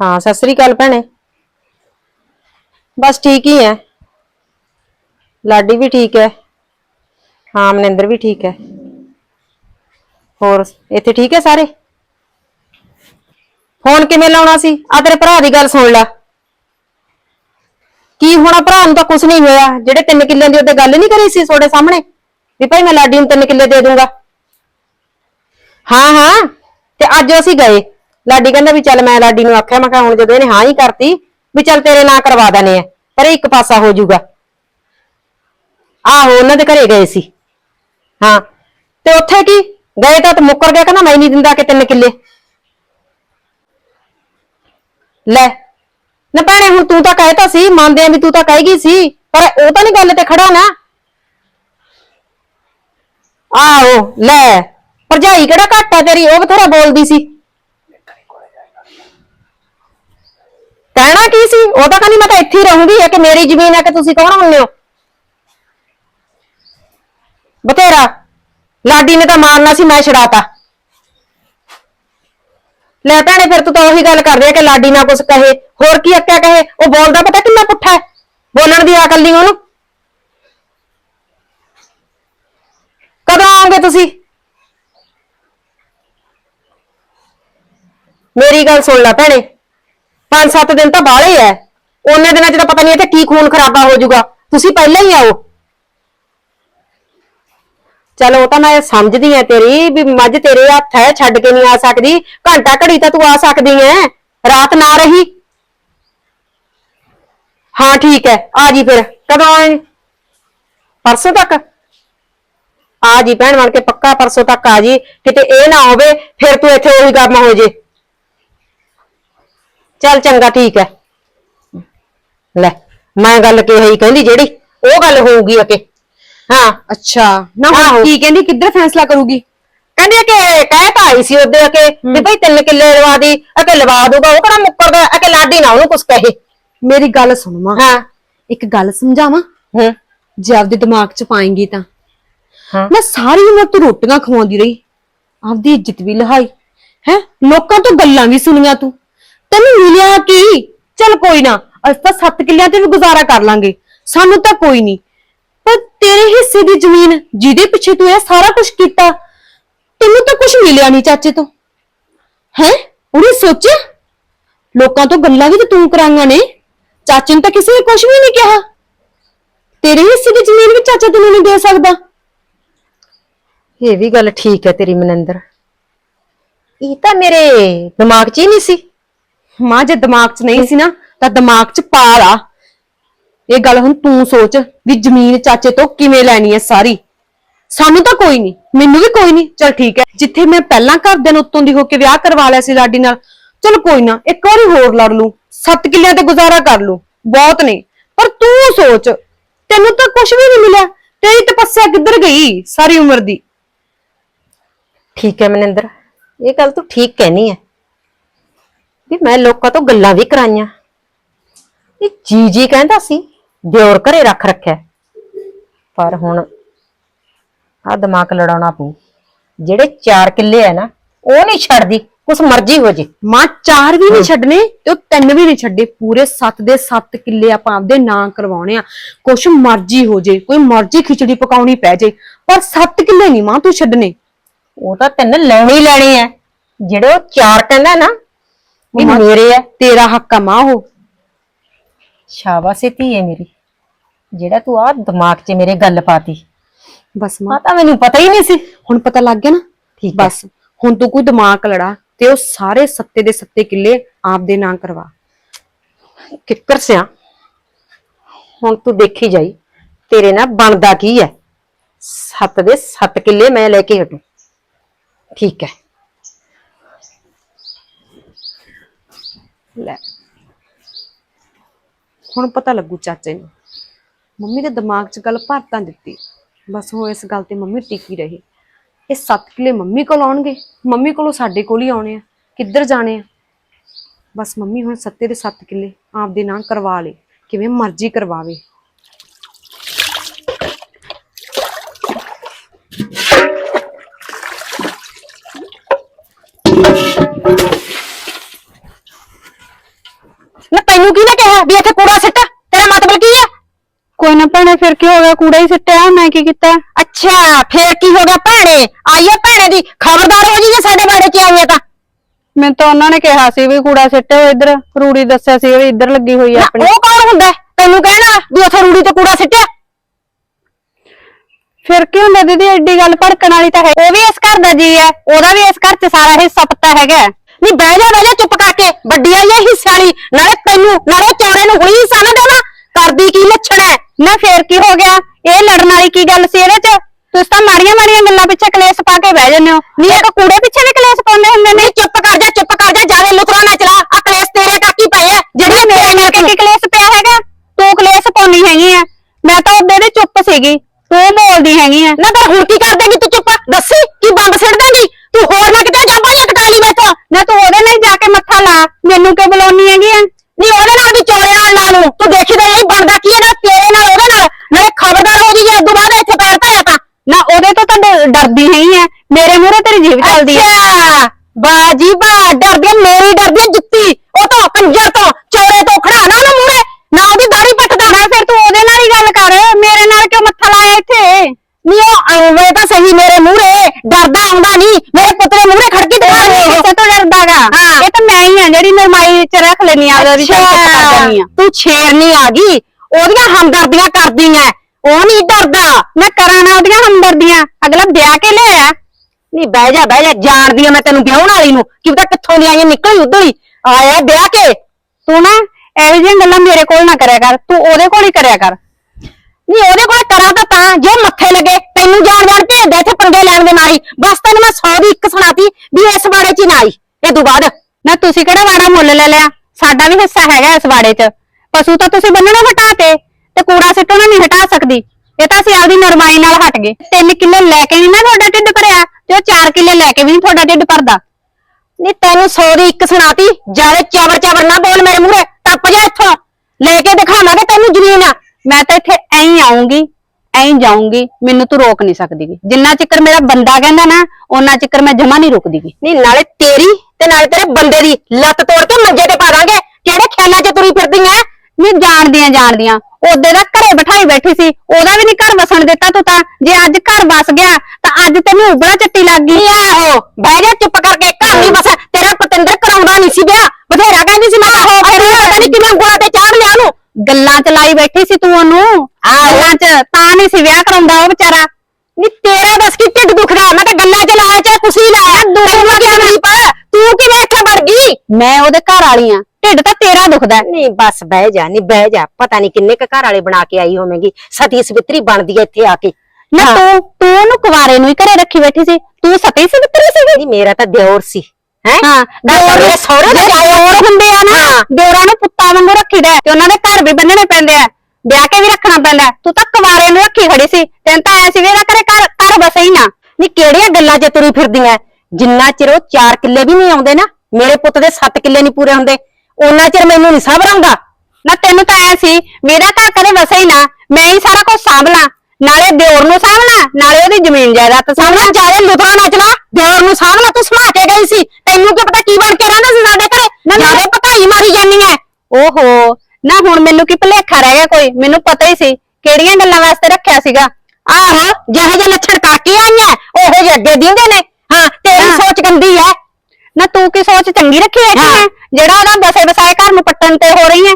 ਹਾਂ, ਸਤਿ ਸ੍ਰੀ ਅਕਾਲ ਭੈਣੇ। ਬਸ ਠੀਕ ਹੀ ਹੈ ਲਾਡੀ ਵੀ ਠੀਕ ਹੈ ਹਾਂ, ਮਨਿੰਦਰ ਵੀ ਠੀਕ ਹੈ ਹੋਰ, ਇੱਥੇ ਠੀਕ ਹੈ ਸਾਰੇ? ਫੋਨ ਕਿਵੇਂ ਲਾਉਣਾ ਸੀ? ਆ ਤੇਰੇ ਭਰਾ ਦੀ ਗੱਲ ਸੁਣ ਲੈ। ਕੀ ਹੋਣਾ, ਭਰਾ ਨੂੰ ਤਾਂ ਕੁਝ ਨਹੀਂ ਹੋਇਆ। ਜਿਹੜੇ ਤਿੰਨ ਕਿੱਲਿਆਂ ਦੀ ਉਹਦੇ ਗੱਲ ਨਹੀਂ ਕਰੀ ਸੀ ਤੁਹਾਡੇ ਸਾਹਮਣੇ? ਵੀ ਭਾਈ ਮੈਂ ਲਾਡੀ ਨੂੰ ਤਿੰਨ ਕਿੱਲੇ ਦੇ ਦੂੰਗਾ। ਹਾਂ ਹਾਂ। ਤੇ ਅੱਜ ਅਸੀਂ ਗਏ। ਲਾਡੀ ਕਹਿੰਦਾ ਵੀ ਚੱਲ ਮੈਂ ਲਾਡੀ ਨੂੰ ਆਖਿਆ, ਮੈਂ ਕਿਹਾ ਹੁਣ ਜਦੋਂ ਇਹਨੇ ਹਾਂ ਹੀ ਕਰਤੀ ਵੀ ਚੱਲ ਤੇਰੇ ਨਾਂ ਕਰਵਾ ਦਨੇ ਆ, ਪਰ ਇਹ ਇੱਕ ਪਾਸਾ ਹੋ ਜਾਊਗਾ। ਆਹੋ, ਉਹਨਾਂ ਦੇ ਘਰੇ ਗਏ ਸੀ। ਹਾਂ, ਤੇ ਉੱਥੇ ਕੀ? ਗਏ ਤਾਂ ਤੇ ਮੁੱਕਰ ਗਿਆ, ਕਹਿੰਦਾ ਮੈਂ ਨਹੀਂ ਦਿੰਦਾ ਕਿ ਤਿੰਨ ਕਿੱਲੇ। ਲੈ, ਨਾ ਭੈਣੇ, ਹੁਣ ਤੂੰ ਤਾਂ ਕਹਿਤਾ ਸੀ ਮੰਨਦੇ ਆ ਵੀ ਤੂੰ ਤਾਂ ਕਹੇਗੀ ਸੀ, ਪਰ ਉਹ ਤਾਂ ਨਹੀਂ ਗੱਲ ਤੇ ਖੜਾ ਨਾ। ਆਹੋ, ਲੈ, ਭਰਜਾਈ ਕਿਹੜਾ ਘੱਟ ਆ ਤੇਰੀ, ਉਹ ਬਥੇਰਾ ਬੋਲਦੀ ਸੀ। ਕਹਿਣਾ ਕੀ ਸੀ? ਉਹ ਤਾਂ ਕਹਿੰਦੀ ਮੈਂ ਤਾਂ ਇੱਥੇ ਹੀ ਰਹੂੰਗੀ, ਇਹ ਕਿ ਮੇਰੀ ਜ਼ਮੀਨ ਹੈ ਕਿ ਤੁਸੀਂ ਕੌਣ ਹੁੰਨੇ ਹੋ? ਬਥੇਰਾ। ਲਾਡੀ ਨੇ ਤਾਂ ਮਾਰਨਾ ਸੀ, ਮੈਂ ਛਡਾਤਾ। ਲੈ ਭੈਣੇ, ਫਿਰ ਤੂੰ ਤਾਂ ਉਹੀ ਗੱਲ ਕਰ ਰਿਹਾ ਕਿ ਲਾਡੀ ਨਾ ਕੁਛ ਕਹੇ। ਹੋਰ ਕੀ ਅੱਕਿਆ ਕਹੇ? ਉਹ ਬੋਲਦਾ ਪਤਾ ਕਿੰਨਾ ਪੁੱਠਾ ਹੈ? ਬੋਲਣ ਦੀ ਅਕਲ ਨਹੀਂ ਉਹਨੂੰ। ਕਦੋਂ ਆਓਗੇ ਤੁਸੀਂ? ਮੇਰੀ ਗੱਲ ਸੁਣ ਲੈ ਭੈਣੇ। ਪੰਜ ਸੱਤ ਦਿਨ ਤਾਂ ਬਾਹਲੇ ਐ। ਉਹਨੇ ਦਿਨਾਂ ਚ ਤਾਂ ਪਤਾ ਨਹੀਂ ਇੱਥੇ ਕੀ ਖੂਨ ਖਰਾਬਾ ਹੋ ਜਾਊਗਾ। ਤੁਸੀਂ ਪਹਿਲਾਂ ਹੀ ਆਓ। ਚਲੋ ਉਹ ਤਾਂ ਮੈਂ ਸਮਝਦੀ ਐ ਤੇਰੀ ਵੀ ਮੱਝ ਤੇਰੇ ਹੱਥ ਐ, ਛੱਡ ਕੇ ਨਹੀਂ ਆ ਸਕਦੀ। ਘੰਟਾ ਘੜੀ ਤਾਂ ਤੂੰ ਆ ਸਕਦੀ ਐ। ਰਾਤ ਨਾ ਰਹੀ। ਹਾਂ, ਠੀਕ ਐ। ਆ ਜੀ ਫਿਰ। ਕਦੋਂ ਆਏ? ਪਰਸੋਂ ਤੱਕ? ਆ ਜੀ, ਭੈਣ ਬਣ ਕੇ ਪੱਕਾ ਪਰਸੋਂ ਤੱਕ ਆ ਜੀ। ਕਿਤੇ ਇਹ ਨਾ ਹੋਵੇ, ਫਿਰ ਤੂੰ ਇੱਥੇ ਉਹੀ ਕੰਮ ਹੋ ਜੇ। ਚੱਲ ਚੰਗਾ ਠੀਕ ਹੈ। ਲੈ ਮੈਂ ਗੱਲ ਕਿਹੀ ਕਹਿੰਦੀ ਜਿਹੜੀ ਉਹ ਗੱਲ ਹੋਊਗੀ ਅਕੇ ਹਾਂ। ਅੱਛਾ। ਨਾ ਆਹੋ। ਹੁਣ ਕੀ ਕਹਿੰਦੀ ਕਿੱਧਰ ਫੈਸਲਾ ਕਰੂਗੀ? ਕਹਿੰਦੀ ਆ ਕਿ ਕਹਿ ਤਾਂ ਆਈ ਸੀ ਉਹਦੇ ਅਕੇ ਵੀ ਭਾਈ ਤਿੰਨ ਕਿੱਲੇ ਲਵਾ ਦੀ ਅਕੇ ਲਵਾ ਦੂਗਾ ਉਹ ਕਿਹੜਾ ਮੁੱਕਰਦਾ ਅਕੇ ਲਾਡੀ ਨਾ ਉਹਨੂੰ ਕੁਛ ਕਹੇ। ਮੇਰੀ ਗੱਲ ਸੁਣ ਮਾਂ। ਹਾਂ। ਇੱਕ ਗੱਲ ਸਮਝਾਵਾਂ? ਹੂੰ। ਜੇ ਆਪਦੇ ਦਿਮਾਗ 'ਚ ਪਾਏਂਗੀ ਤਾਂ। ਹਾਂ। ਮੈਂ ਸਾਰੀ ਉਮਰ ਤੂੰ ਰੋਟੀਆਂ ਖਵਾਉਂਦੀ ਰਹੀ। ਆਪਦੀ ਇੱਜ਼ਤ ਵੀ ਲਹਾਈ। ਹੈ? ਲੋਕਾਂ ਤੋਂ ਗੱਲਾਂ ਵੀ ਸੁਣੀਆਂ ਤੂੰ। ਤੈਨੂੰ ਮਿਲਿਆ ਕੀ? ਚੱਲ ਕੋਈ ਨਾ, ਅਸੀਂ ਤਾਂ 7 ਕਿੱਲਿਆਂ ਤੇ ਵੀ ਗੁਜ਼ਾਰਾ ਕਰ ਲਾਂਗੇ। ਸਾਨੂੰ ਤਾਂ ਕੋਈ ਨਹੀਂ। ਪਰ ਤੇਰੇ ਹਿੱਸੇ ਦੀ ਜ਼ਮੀਨ, ਜਿਹਦੇ ਪਿੱਛੇ ਤੂੰ ਇਹ ਸਾਰਾ ਕੁਝ ਕੀਤਾ, ਤੈਨੂੰ ਤਾਂ ਕੁਝ ਮਿਲਿਆ ਨਹੀਂ ਚਾਚੇ ਤੋਂ। ਹੈ? ਉਹਨੇ ਸੋਚਿਆ? ਲੋਕਾਂ ਤੋਂ ਗੱਲਾਂ ਵੀ ਤਾਂ ਤੂੰ ਕਰਾਈਆਂ ਨੇ। ਚਾਚੇ ਨੂੰ ਤਾਂ ਕਿਸੇ ਨੇ ਕੁਝ ਵੀ ਨਹੀਂ ਕਿਹਾ। ਤੇਰੇ ਹਿੱਸੇ ਦੀ ਜ਼ਮੀਨ ਵੀ ਚਾਚਾ ਤੈਨੂੰ ਨਹੀਂ ਦੇ ਸਕਦਾ। ਇਹ ਵੀ ਗੱਲ ਠੀਕ ਹੈ ਤੇਰੀ ਮਨਿੰਦਰ। ਇਹ ਤਾਂ ਮੇਰੇ ਦਿਮਾਗ 'ਚ ਹੀ ਨਹੀਂ ਸੀ। ਮਾਂ, ਜੇ ਦਿਮਾਗ 'ਚ ਨਹੀਂ ਸੀ ਨਾ, ਤਾਂ ਦਿਮਾਗ 'ਚ ਪਾ ਲਾ ਇਹ ਗੱਲ ਹੁਣ ਤੂੰ ਸੋਚ ਵੀ ਜ਼ਮੀਨ ਚਾਚੇ ਤੋਂ ਕਿਵੇਂ ਲੈਣੀ ਹੈ ਸਾਰੀ। ਸਾਨੂੰ ਤਾਂ ਕੋਈ ਨਹੀਂ, ਮੈਨੂੰ ਵੀ ਕੋਈ ਨਹੀਂ। ਚਲ ਠੀਕ ਹੈ, ਜਿੱਥੇ ਮੈਂ ਪਹਿਲਾਂ ਘਰਦਿਆਂ ਨੂੰ ਉੱਤੋਂ ਦੀ ਹੋ ਕੇ ਵਿਆਹ ਕਰਵਾ ਲਿਆ ਸੀ ਲਾਡੀ ਨਾਲ, ਚਲ ਕੋਈ ਨਾ, ਇੱਕ ਵਾਰੀ ਹੋਰ ਲੜ ਲੂ, ਸੱਤ ਕਿੱਲਿਆਂ ਤੇ ਗੁਜ਼ਾਰਾ ਕਰ ਲੂ, ਬਹੁਤ ਨੇ। ਪਰ ਤੂੰ ਸੋਚ, ਤੈਨੂੰ ਤਾਂ ਕੁਝ ਵੀ ਨਹੀਂ ਮਿਲਿਆ, ਤੇਰੀ ਤਪੱਸਿਆ ਕਿੱਧਰ ਗਈ ਸਾਰੀ ਉਮਰ ਦੀ? ਠੀਕ ਹੈ ਮਨਿੰਦਰ, ਇਹ ਗੱਲ ਤੂੰ ਠੀਕ ਕਹਿਣੀ ਹੈ। ਵੀ ਮੈਂ ਲੋਕਾਂ ਤੋਂ ਗੱਲਾਂ ਵੀ ਕਰਾਈਆਂ। ਇਹ ਜੀ ਜੀ ਕਹਿੰਦਾ ਸੀ ਦਿਓਰ ਘਰੇ ਰੱਖ ਰੱਖਿਆ। ਪਰ ਹੁਣ ਆ ਦਿਮਾਗ ਲੜਾਉਣਾ ਪਊ। ਜਿਹੜੇ 4 ਕਿੱਲੇ ਆ ਨਾ ਉਹ ਨਹੀਂ ਛੱਡਦੀ ਕੁਛ ਮਰਜ਼ੀ ਹੋ ਜੇ। ਮਾਂ ਚਾਰ ਵੀ ਨਹੀਂ ਛੱਡਨੇ ਤੇ ਉਹ ਤਿੰਨ ਵੀ ਨਹੀਂ ਛੱਡੇ। ਪੂਰੇ 7 ਦੇ 7 ਕਿੱਲੇ ਆਪਾਂ ਆਪਦੇ ਨਾਂ ਕਰਵਾਉਣੇ ਆ। ਕੁਛ ਮਰਜ਼ੀ ਹੋ ਜੇ ਕੋਈ ਮਰਜ਼ੀ ਖਿਚੜੀ ਪਕਾਉਣੀ ਪੈ ਜੇ। ਪਰ 7 ਕਿੱਲੇ ਨਹੀਂ ਮਾਂ ਤੂੰ ਛੱਡਨੇ। ਉਹ ਤਾਂ ਤਿੰਨ ਲੈਣੇ ਲੈਣੇ ਆ। ਜਿਹੜੇ ਉਹ ਚਾਰ ਕਹਿੰਦਾ ਨਾ ਮੰਮਾ- ਮੇਰੇ ਆ ਤੇਰਾ ਹੱਕ ਆ ਮਾਂ ਉਹ। ਸ਼ਾਬਾਸ਼ ਏ ਧੀਏ ਮੇਰੀ। ਜਿਹੜਾ ਤੂੰ ਆ ਦਿਮਾਗ 'ਚ ਮੇਰੇ ਗੱਲ ਪਾਤੀ। ਬਸ ਮਾਂ। ਆ ਤਾਂ ਮੈਨੂੰ ਪਤਾ ਹੀ ਨਹੀਂ ਸੀ। ਹੁਣ ਪਤਾ ਲੱਗ ਗਿਆ ਨਾ? ਠੀਕ ਹੈ। ਬਸ ਹੁਣ ਤੂੰ ਕੋਈ ਦਿਮਾਗ ਲੜਾ ਤੇ ਉਹ ਸਾਰੇ ਸੱਤੇ ਦੇ ਸੱਤੇ ਕਿੱਲੇ ਆਪਦੇ ਨਾਂ ਕਰਵਾ। ਕਿੱਕਰ ਸਿਆ। ਹੁਣ ਤੂੰ ਦੇਖੀ ਜਾਈ ਤੇਰੇ ਨਾਲ ਬਣਦਾ ਕੀ ਹੈ? ਸੱਤ ਦੇ ਸੱਤ ਕਿੱਲੇ ਮੈਂ ਲੈ ਕੇ ਹਟੂ। ਠੀਕ ਹੈ। ਲੈ। ਹੁਣ ਪਤਾ ਲੱਗੂ ਚਾਚੇ ਨੂੰ। ਮੰਮੀ ਦੇ ਦਿਮਾਗ 'ਚ ਗੱਲ ਭਰ ਤਾਂ ਦਿੱਤੀ। ਬਸ ਉਹ ਇਸ ਗੱਲ ਤੇ ਮੰਮੀ ਟਿਕੀ ਰਹੀ। ਇਹ 7 ਕਿਲੇ ਮੰਮੀ ਕੋਲ ਆਉਣਗੇ। ਮੰਮੀ ਕੋਲੋਂ ਸਾਡੇ ਕੋਲ ਹੀ ਆਉਣੇ ਆ। ਕਿੱਧਰ ਜਾਣੇ ਆ? ਬਸ ਮੰਮੀ ਹੁਣ ਸੱਤੇ ਦੇ 7 ਕਿਲੇ ਆਪਦੇ ਨਾਂ ਕਰਵਾ ਲੇ। ਕਿਵੇਂ ਮਰਜ਼ੀ ਕਰਵਾਵੇ। ਹੋ ਗਿਆ ਕੂੜਾ ਹੀ ਸਿੱਟਿਆ ਮੈਂ ਕੀ ਕੀਤਾ? ਅੱਛਾ ਫੇਰ ਕੀ ਹੋ ਗਿਆ ਭੈਣੇ ਆਈਏ ਭੈਣੇ ਦੀ ਖਬਰਦਾਰ ਹੋ ਜੀ ਜੇ ਸਾਡੇ ਬਾੜੇ ਚ ਆਈਏ ਤਾਂ। ਮੈਨੂੰ ਤਾਂ ਉਹਨਾਂ ਨੇ ਕਿਹਾ ਸੀ ਵੀ ਕੂੜਾ ਸਿੱਟਿਓ ਇੱਧਰ ਰੂੜੀ ਦੱਸਿਆ ਸੀ ਵੀ ਇੱਧਰ ਲੱਗੀ ਹੋਈ ਆ ਨਾ, ਆਪਣੀ। ਉਹ ਕੌਣ ਹੁੰਦਾ? ਹੈ? ਤੈਨੂੰ ਕਹਿਣਾ ਵੀ ਉੱਥੇ ਰੂੜੀ ਤੇ ਕੂੜਾ ਸਿੱਟਿਆ? ਫਿਰ ਕੀ ਹੁੰਦਾ ਦੀਦੀ ਐਡੀ ਗੱਲ ਭੜਕਣ ਵਾਲੀ ਤਾਂ ਹੈ ਉਹ ਵੀ ਇਸ ਘਰ ਦਾ ਜੀ ਹੈ ਉਹਦਾ ਵੀ ਇਸ ਘਰ 'ਚ ਸਾਰਾ ਹਿੱਸਾ ਪੱਤਾ ਹੈਗਾ ਨਹੀਂ ਬਹਿ ਜਾ ਬਹਿ ਜਾ ਚੁੱਪ ਕਰਕੇ ਵੱਡੀ ਆਈ ਹੈ ਹਿੱਸੇ ਵਾਲੀ ਨਾਲੇ ਤੈਨੂੰ ਨਾਲੇ ਚੌੜੇ ਨੂੰ ਹੁਣੀ ਹਿੱਸਾ ਨਾ ਦੇਣਾ ਕਰਦੀ ਕੀ ਲੱਛਣ ਹੈ? ਨਾ ਫੇਰ ਕੀ ਹੋ ਗਿਆ? ਇਹ ਲੜਨ ਵਾਲੀ ਕੀ ਗੱਲ ਸੀ ਇਹਦੇ 'ਚ? ਤੁਸੀਂ ਤਾਂ ਮਾੜੀਆਂ ਮਾੜੀਆਂ ਗੱਲਾਂ ਪਿੱਛੇ ਕਲੇਸ਼ ਪਾ ਕੇ ਬਹਿ ਜਾਂਦੇ ਹੋ। ਨਹੀਂ ਇੱਕ ਕੂੜੇ ਪਿੱਛੇ ਵੀ ਕਲੇਸ਼ ਪਾਉਂਦੇ ਹੁੰਦੇ ਨੇ। ਚੁੱਪ ਕਰ ਜਾ ਚੁੱਪ ਕਰ ਜਾ ਜਾਵੇ ਲੁਤਰਾ ਨਾ ਚਲਾ। ਆ ਕਲੇਸ਼ ਤੇਰੇ ਕਾਕੀ ਪਏ ਆ ਜਿਹੜੀਆਂ ਮੇਰੇ ਨਾਲ ਕੀ ਕਲੇਸ਼ ਪਿਆ ਹੈਗਾ? ਤੂੰ ਕਲੇਸ਼ ਪਾਉਣੀ ਹੈਗੀ ਆ। ਮੈਂ ਤਾਂ ਉਹਦੇ ਦੇ ਚੁੱਪ ਸੀਗੀ। ਤੂੰ ਬੋਲਦੀ ਹੈਗੀ ਆ। ਨਾ ਫਿਰ ਹੁਣ ਕੀ ਕਰ ਦੇਗੀ ਤੂੰ ਚੁੱਪ? ਦੱਸੀ ਕੀ ਬੰਬ ਸਿੱਟ ਦੇਂਗੀ? ਤੂੰ ਹੋਰ ਨਾ ਕਿਤੇ ਜਾਂ ਕਟਾ ਲਈ ਮੈਥੋਂ ਨਾ ਤੂੰ ਉਹਦੇ ਨਾਲ ਜਾ ਕੇ ਮੱਥਾ ਲਾ। ਮੈਨੂੰ ਕਿਉਂ ਬੁਲਾਉਣੀ ਹੈਗੀ ਆ? ਨਹੀਂ ਉਹਦੇ ਨਾਲ ਵੀ ਚੋਰੇ ਨਾਲ। ਲਾ ਲੂੰ ਤੂੰ ਦੇਖੀ ਤਾਂ ਇਹ ਬਣਦਾ ਕੀ ਹੈ ਨਾ ਤੇਰੇ ਨਾਲ ਉਹਦੇ ਨਾਲ ਨਾਲੇ ਖਬਰਦਾਰ ਹੋ ਜੀ ਜੇ ਉਦੋਂ ਬਾਅਦ ਇੱਥੇ ਪੈਰ ਧਰਿਆ ਤਾਂ ਨਾ ਉਹਦੇ ਤੋਂ ਤਾਂ ਡ- ਡਰਦੀ ਹੈਗੀ ਆ ਮੇਰੇ ਮੂਹਰੇ ਤੇਰੀ ਜੀਭ ਚੱਲਦੀ ਆ ਅੱਛਾ ਬਾਜੀ ਬਾ ਡਰਦੀ ਆ, ਮੇਰੀ ਡਰਦੀ ਆ ਜੁੱਤੀ ਉਹ ਤੋਂ ਕੰਜਰ ਤੋਂ ਚੋਰੇ ਤੋਂ ਖੜਾ ਨਾ ਉਹਨੂੰ ਮੂਹਰੇ ਨਾ ਉਹਦੀ ਦਾੜੀ ਪੱਟਦਾ ਨਾ ਫਿਰ ਤੂੰ ਉਹਦੇ ਨਾਲ ਹੀ ਗੱਲ ਕਰ ਮੇਰੇ ਨਾਲ ਕਿਉਂ ਮੱਥਾ ਲਾਇਆ ਇੱਥੇ ਨਹੀਂ ਉਹ ਆਉਂਦੇ ਤਾਂ ਸਹੀ ਮੇਰੇ ਮੂਹਰੇ ਡਰਦਾ ਆਉਂਦਾ ਨਹੀਂ ਮੇਰੇ ਪੁੱਤ ਦੇ ਮੂਹਰੇ ਖੜ ਕੇ ਦਿਖਾ ਦੇ ਉਹ ਕਿਸੇ ਤੋਂ ਡਰਦਾਗਾ ਹਾਂ। ਇਹ ਤਾਂ ਮੈਂ ਹੀ ਆ ਜਿਹੜੀ ਨਰਮਾਈ ਚ ਰੱਖ ਲੈਣੀ ਆ ਉਹਦੀ ਚੱਲ ਚੁੱਪ ਕਰ ਜਾਂਦੀ ਆ। ਤੂੰ ਸ਼ੇਰਨੀ ਆ ਗਈ ਉਹਦੀਆਂ ਹਮਦਰਦੀਆਂ ਕਰਦੀ ਐ ਉਹ ਨਹੀਂ ਡਰਦਾ ਮੈਂ ਕਰਾਂ ਨਾ ਉਹਦੀਆਂ ਹਮਦਰਦੀਆਂ ਅਗਲਾ ਵਿਆਹ ਕੇ ਲਿਆਇਆ ਨਹੀਂ ਬਹਿ ਜਾ ਬਹਿ ਜਾ, ਜਾਣਦੀ ਆ ਮੈਂ ਤੈਨੂੰ ਵਿਆਹਣ ਵਾਲੀ ਨੂੰ। ਕਿ ਪਤਾ ਕਿੱਥੋਂ ਦੀ ਆਈ ਨਿਕਲੀ ਉਧਰ ਹੀ। ਆਇਆ ਵਿਆਹ ਕੇ। ਤੂੰ ਨਾ ਇਹੋ ਜਿਹੀਆਂ ਗੱਲਾਂ ਮੇਰੇ ਕੋਲ ਨਾ ਕਰਿਆ ਕਰ। ਤੂੰ ਉਹਦੇ ਕੋਲ ਹੀ ਕਰਿਆ ਕਰ। ਨਹੀਂ ਉਹਦੇ ਕੋਲ ਕਰਾਂ ਤਾਂ ਤਾਂ, ਜੇ ਮੱਥੇ ਲੱਗੇ, ਤੈਨੂੰ ਜਾਣ ਜਾਣ ਭੇਜਦਾ ਇੱਥੇ ਪੰਗੇ ਲੈਣ ਦੇ ਮਾਰੀ ਬਸ ਤੈਨੂੰ ਮੈਂ 100 ਦੀ ਇੱਕ ਸੁਣਾਤੀ ਵੀ ਇਸ ਬਾੜੇ 'ਚ ਹੀ ਨਾ ਆਈ। ਇਹ ਤੋਂ ਬਾਅਦ। ਨਾ, ਤੁਸੀਂ ਕਿਹੜਾ ਵਾੜਾ ਮੁੱਲ ਲੈ ਲਿਆ? ਸਾਡਾ ਵੀ ਹਿੱਸਾ ਹੈਗਾ ਇਸ ਵਾੜੇ 'ਚ। ਪਸ਼ੂ ਤਾਂ ਤੁਸੀਂ ਬੰਨਣਾ ਹਟਾਤੇ, ਤੇ ਕੂੜਾ ਸਿੱਟਣਾ ਨਹੀਂ ਹਟਾ ਸਕਦੀ। ਇਹ ਤਾਂ ਅਸੀਂ ਆਪਦੀ ਨਰਮਾਈ ਨਾਲ ਹਟ ਗਏ। ਤਿੰਨ ਕਿੱਲੇ ਲੈ ਕੇ ਨਹੀਂ ਨਾ ਤੁਹਾਡਾ ਢਿੱਡ ਭਰਿਆ। ਤੇ ਉਹ 4 ਕਿੱਲੇ ਲੈ ਕੇ ਵੀ ਨਹੀਂ ਤੁਹਾਡਾ ਢਿੱਡ ਭਰਦਾ। ਨਹੀਂ ਤੈਨੂੰ 100 ਦੀ ਇੱਕ ਸੁਣਾਤੀ ਜ਼ਿਆਦਾ ਚਾਵਰ ਚਾਵਰ ਨਾ ਬੋਲ ਮੇਰੇ ਮੂਹਰੇ, ਟੱਪ ਜਾ ਇੱਥੋਂ। ਲੈ ਕੇ ਦਿਖਾਵਾਂਗੇ ਤੈਨੂੰ ਜ਼ਮੀਨ। ਮੈਂ ਤਾਂ ਇੱਥੇ ਐਂ ਹੀ ਆਉਂਗੀ ਐਂ ਹੀ ਜਾਊਂਗੀ, ਮੈਨੂੰ ਤੂੰ ਰੋਕ ਨਹੀਂ ਸਕਦੀ ਗੀ। ਜਿੰਨਾ ਚਿਕਰ ਮੇਰਾ ਬੰਦਾ ਕਹਿੰਦਾ ਨਾ ਉਹਨਾਂ ਚਿਕਰ ਮੈਂ ਜਮਾ ਨਹੀਂ ਰੁਕਦੀ ਗੀ। ਨਹੀਂ ਨਾਲੇ ਤੇਰੀ ਤੇ ਨਾਲੇ ਤੇਰੇ ਬੰਦੇ ਦੀ ਲੱਤ ਤੋੜ ਕੇ ਮੰਜੇ ਤੇ ਪਾ ਦਾਂਗੇ। ਕਿਹੜੇ ਖਿਆਲਾਂ 'ਚ ਤੁਰੀ ਫਿਰਦੀ ਐ ਨਹੀਂ ਜਾਣਦੀਆਂ ਜਾਣਦੀਆਂ। ਉਹਦੇ ਦਾ ਘਰੇ ਬਿਠਾਈ ਬੈਠੀ ਸੀ। ਉਹਦਾ ਵੀ ਨਹੀਂ ਘਰ ਵਸਣ ਦਿੱਤਾ ਤੂੰ ਤਾਂ। ਜੇ ਅੱਜ ਘਰ ਵਸ ਗਿਆ ਤਾਂ ਅੱਜ ਤੈਨੂੰ ਉਬੜਾ ਚੱਟੀ ਲੱਗ ਗਈ। ਨਹੀਂ ਆਹੋ। ਬਹਿ ਜਾ ਚੁੱਪ ਕਰਕੇ ਘਰ ਨਹੀਂ ਬਸ ਤੇਰਾ ਪਤੰਦਰ ਕਰਾਉਂਦਾ ਨਹੀਂ ਸੀ ਵਿਆਹ। ਬਥੇਰਾ ਕਹਿੰਦੀ ਸੀ ਮੈਂ ਤਾਂ ਹੋ ਫਿਰ ਪਤਾ ਨਹੀਂ ਕਿਵੇਂ ਉਂਗਲਾਂ ਤੇ ਚਾੜ ਲਿਆ ਉਹਨੂੰ। ਗੱਲਾਂ ਚ ਲਾਈ ਬੈਠੀ ਸੀ ਤੂੰ ਉਹਨੂੰ। ਗੱਲਾਂ ਚ ਤਾਂ ਨਹੀਂ ਸੀ ਵਿਆਹ ਕਰਾਉਂਦਾ ਉਹ ਵਿਚਾਰਾ। ਨਹੀਂ ਤੇਰਾ ਦੱਸ ਕੀ ਢਿੱਡ ਦੁਖਦਾ? ਮੈਂ ਤਾਂ ਗੱਲਾਂ 'ਚ ਲਾਇਆ ਚਾਹੇ ਕੁਛ ਹੀ ਲਾਇਆ। ਤੈਨੂੰ ਕੀ ਤਕਲੀਫ ਆ ਤੂੰ ਕਿਵੇਂ ਇੱਥੇ ਵੜ ਗਈ? ਮੈਂ ਉਹਦੇ ਘਰ ਵਾਲੀ ਆ। ਢਿੱਡ ਤਾਂ ਤੇਰਾ ਦੁਖਦਾ ਹੈ। ਨਹੀਂ ਬਸ ਬਹਿ ਜਾ ਨਹੀਂ ਬਹਿ ਜਾ। ਪਤਾ ਨਹੀਂ ਕਿੰਨੇ ਕ ਘਰ ਵਾਲੇ ਬਣਾ ਕੇ ਆਈ ਹੋਵੇਂਗੀ। ਸਤੀ ਸਵਿਤਰੀ ਬਣਦੀ ਐ ਇੱਥੇ ਆ ਕੇ। ਨਾ। ਤੂੰ ਤੂੰ ਉਹਨੂੰ ਕੁਵਾਰੇ ਨੂੰ ਹੀ ਘਰੇ ਰੱਖੀ ਬੈਠੀ ਸੀ। ਤੂੰ ਸਤੀ ਸੀ ਸੀਗੀ? ਨਹੀਂ ਮੇਰਾ ਤਾਂ ਦਿਓਰ ਸੀ ਹੈ? ਹਾਂ ਦਿਓਰ ਦੇ ਸਹੁਰੇ ਦੇ ਦਿਓਰ ਹੁੰਦੇ ਆ ਨਾ। ਦਿਓਰਾਂ ਨੂੰ ਪੁੱਤਾਂ ਵਾਂਗੂ ਰੱਖੀਦਾ ਹੈ ਤੇ ਉਹਨਾਂ ਦੇ ਘਰ ਵੀ ਬੰਨਣੇ ਪੈਂਦੇ ਆ। ਵਿਆਹ ਕੇ ਵੀ ਰੱਖਣਾ ਪੈਂਦਾ ਹੈ। ਤੂੰ ਤਾਂ ਕੁਵਾਰੇ ਨੂੰ ਰੱਖੀ ਖੜੀ ਸੀ। ਤੈਨੂੰ ਤਾਂ ਐ ਸੀ ਵੀ ਇਹਦਾ ਘਰੇ ਘਰ ਘਰ ਵਸੇ ਹੀ ਨਾ। ਨਹੀਂ ਕਿਹੜੀਆਂ ਗੱਲਾਂ 'ਚ ਤੁਰੀ ਫਿਰਦੀਆਂ? ਜਿੰਨਾ ਚਿਰ ਉਹ 4 ਕਿੱਲੇ ਵੀ ਨਹੀਂ ਆਉਂਦੇ ਨਾ ਮੇਰੇ ਪੁੱਤ ਦੇ 7 ਕਿੱਲੇ ਨਹੀਂ ਪੂਰੇ ਹੁੰਦੇ। ਉਹਨਾਂ ਚਿਰ ਮੈਨੂੰ ਨਹੀਂ ਸਬਰ ਆਉਂਦਾ ਨਾ ਤੈਨੂੰ ਤਾਂ ਐ ਸੀ ਮੇਰਾ ਘਰ ਕਦੇ ਵਸੇ ਹੀ ਨਾ ਮੈਂ ਹੀ ਸਾਰਾ ਕੁਝ ਸਾਂਭਲਾਂ। ਨਾਲੇ ਦਿਓਰ ਨੂੰ ਸਾਂਭਣਾ ਨਾਲੇ ਉਹਦੀ ਜ਼ਮੀਨ ਜਾਇਦਾਦ ਸਾਂਭਣਾ ਸਾਹਮਣਾ ਜਾਏ ਲੁਤਰਾ ਨਾ ਚਲਾ। ਦਿਓਰ ਨੂੰ ਸਾਹਮਣਾ ਤੂੰ ਸਮਾ ਕੇ ਗਈ ਸੀ। ਤੈਨੂੰ ਕੀ ਪਤਾ ਕੀ ਬਣ ਕੇ ਰਹਿੰਦਾ ਸੀ ਸਾਡੇ ਘਰੇ? ਜ਼ਿਆਦਾ ਪਕਾਈ ਮਾਰੀ ਜਾਨੀ ਐ। ਓਹੋ ਨਾ ਹੁਣ ਮੈਨੂੰ ਕੀ ਭੁਲੇਖਾ ਰਹਿ ਗਿਆ ਕੋਈ? ਮੈਨੂੰ ਪਤਾ ਹੀ ਸੀ ਕਿਹੜੀਆਂ ਗੱਲਾਂ ਵਾਸਤੇ ਰੱਖਿਆ ਸੀਗਾ। ਆਹੋ ਜਿਹੇ ਜਿਹੇ ਲੱਛਣ ਕਰਕੇ ਆਈਆਂ ਉਹੋ ਜਿਹੇ ਅੱਗੇ ਦਿੰਦੇ ਨੇ। ਹਾਂ ਤੇਰੀ। ਸੋਚ ਗੰਦੀ ਐ। ਨਾ ਤੂੰ ਕੀ ਸੋਚ ਚੰਗੀ ਰੱਖੀ ਹੈ। ਹਾਂ। ਜਿਹੜਾ ਉਹਦਾ ਬਸੇ ਬਸਾਏ ਘਰ ਨੂੰ ਪੱਟਣ ਤੇ ਹੋ ਰਹੀ ਹੈ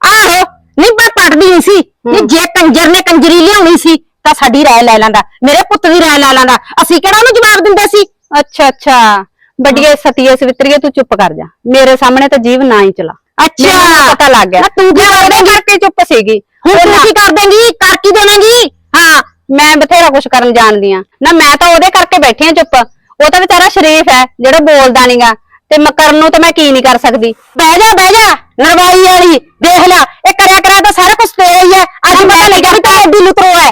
ਆਹੋ ਨਹੀਂ ਮੈਂ ਪੜਦੀ ਨਹੀਂ ਸੀ। ਨਹੀਂ ਜੇ ਕੰਜਰ ਨੇ ਕੰਜਰੀ ਲਿਆਉਣੀ ਸੀ ਤਾਂ ਸਾਡੀ ਰਾਏ ਲੈ ਲੈਂਦਾ। ਮੇਰੇ ਪੁੱਤ ਦੀ ਰਾਏ ਲੈ ਲੈਂਦਾ। ਅਸੀਂ ਕਿਹੜਾ ਉਹਨੂੰ ਜਵਾਬ ਦਿੰਦੇ ਸੀ? ਅੱਛਾ ਅੱਛਾ। ਵੱਡੀਏ ਸਤੀਏ ਸਵਿਤਰੀਏ ਤੂੰ ਚੁੱਪ ਕਰ ਜਾ। ਮੇਰੇ ਸਾਹਮਣੇ ਤਾਂ ਜੀਵ ਨਾ ਹੀ ਚਲਾ। ਅੱਛਾ। ਮੈਨੂੰ ਪਤਾ ਲੱਗ ਗਿਆ। ਨਾ ਤੂੰ ਕੀ ਮੈਂ ਕਰ ਉਹਦੇ? ਕਰਕੇ ਚੁੱਪ ਸੀਗੀ। ਹੁਣ ਉਹ ਤੂੰ ਨਾ- ਕੀ ਕਰ ਦੇਂਗੀ ਕਰ ਕੀ ਦੇਵੇਂਗੀ? ਹਾਂ ਮੈਂ ਬਥੇਰਾ ਕੁਝ ਕਰਨ ਜਾਣਦੀ ਆ। ਨਾ ਮੈਂ ਤਾਂ ਉਹਦੇ ਕਰਕੇ ਬੈਠੀ ਆ ਚੁੱਪ। ਉਹ ਤਾਂ ਵਿਚਾਰਾ ਸ਼ਰੀਫ ਹੈ, ਜਿਹੜਾ ਬੋਲਦਾ ਨਹੀਂਗਾ ਤੇ ਮੈਂ ਕਰਨ ਨੂੰ ਤਾਂ ਮੈਂ ਕੀ ਨਹੀਂ ਕਰ ਸਕਦੀ। ਬਹਿ ਜਾ ਬਹਿ ਜਾ ਨਰਵਾਈ ਵਾਲੀ, ਦੇਖ ਲੈ ਇਹ ਕਰਿਆ ਕਰਿਆ ਤਾਂ ਸਾਰਾ ਕੁਝ ਤੇਰਾ ਹੀ ਹੈ। ਅੱਜ ਪਤਾ ਲੱਗਿਆ ਵੀ ਤੇਰਾ ਦਿਲ ਉਤਰੋ ਹੈ।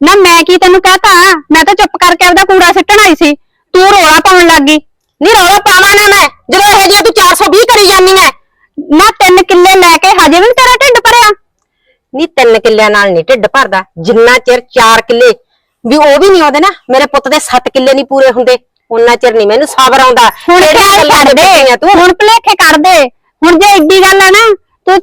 ਨਾ ਮੈਂ ਕੀ ਤੈਨੂੰ ਕਹਤਾ ਮੈਂ ਤਾਂ ਚੁੱਪ ਕਰਕੇ ਆਪਦਾ ਕੂੜਾ ਸਿੱਟਣ ਆਈ ਸੀ। ਤੂੰ ਰੋਲਾ ਪਾਉਣ ਲੱਗ ਗਈ। ਨਹੀਂ ਰੌਲਾ ਪਾਵਾਂ ਨਾ ਮੈਂ, ਜਦੋਂ ਇਹ ਜਿਹਾ ਤੂੰ 420 ਕਰੀ ਜਾਂਦੀ ਹੈ ਨਾ ਤਿੰਨ ਕਿੱਲੇ ਲੈ ਕੇ ਹਜੇ ਵੀ ਨੀ ਤੇਰਾ ਢਿੱਡ ਭਰਿਆ। ਨਹੀਂ ਤਿੰਨ ਕਿੱਲਿਆਂ ਨਾਲ ਨਹੀਂ ਢਿੱਡ ਭਰਦਾ, ਜਿੰਨਾ ਚਿਰ 4 ਕਿੱਲੇ, ਵੀ ਉਹ ਵੀ ਨਹੀਂ ਆਉਂਦੇ ਨਾ, ਮੇਰੇ ਪੁੱਤ ਦੇ 7 ਕਿੱਲੇ ਨਹੀਂ ਪੂਰੇ ਹੁੰਦੇ। ਉਹਨਾਂ ਚਿਰ ਨਹੀਂ ਮੈਨੂੰ ਸਬਰ ਆਉਂਦਾ। ਹੁਣ ਖਿਆਲ ਛੱਡ ਦੇ ਤੂੰ? ਹੁਣ ਭੁਲੇਖੇ ਕਰ ਦੇ ਹੁਣ ਜੇ ਏਡੀ ਗੱਲ ਆ ਨਾ ਤੂੰ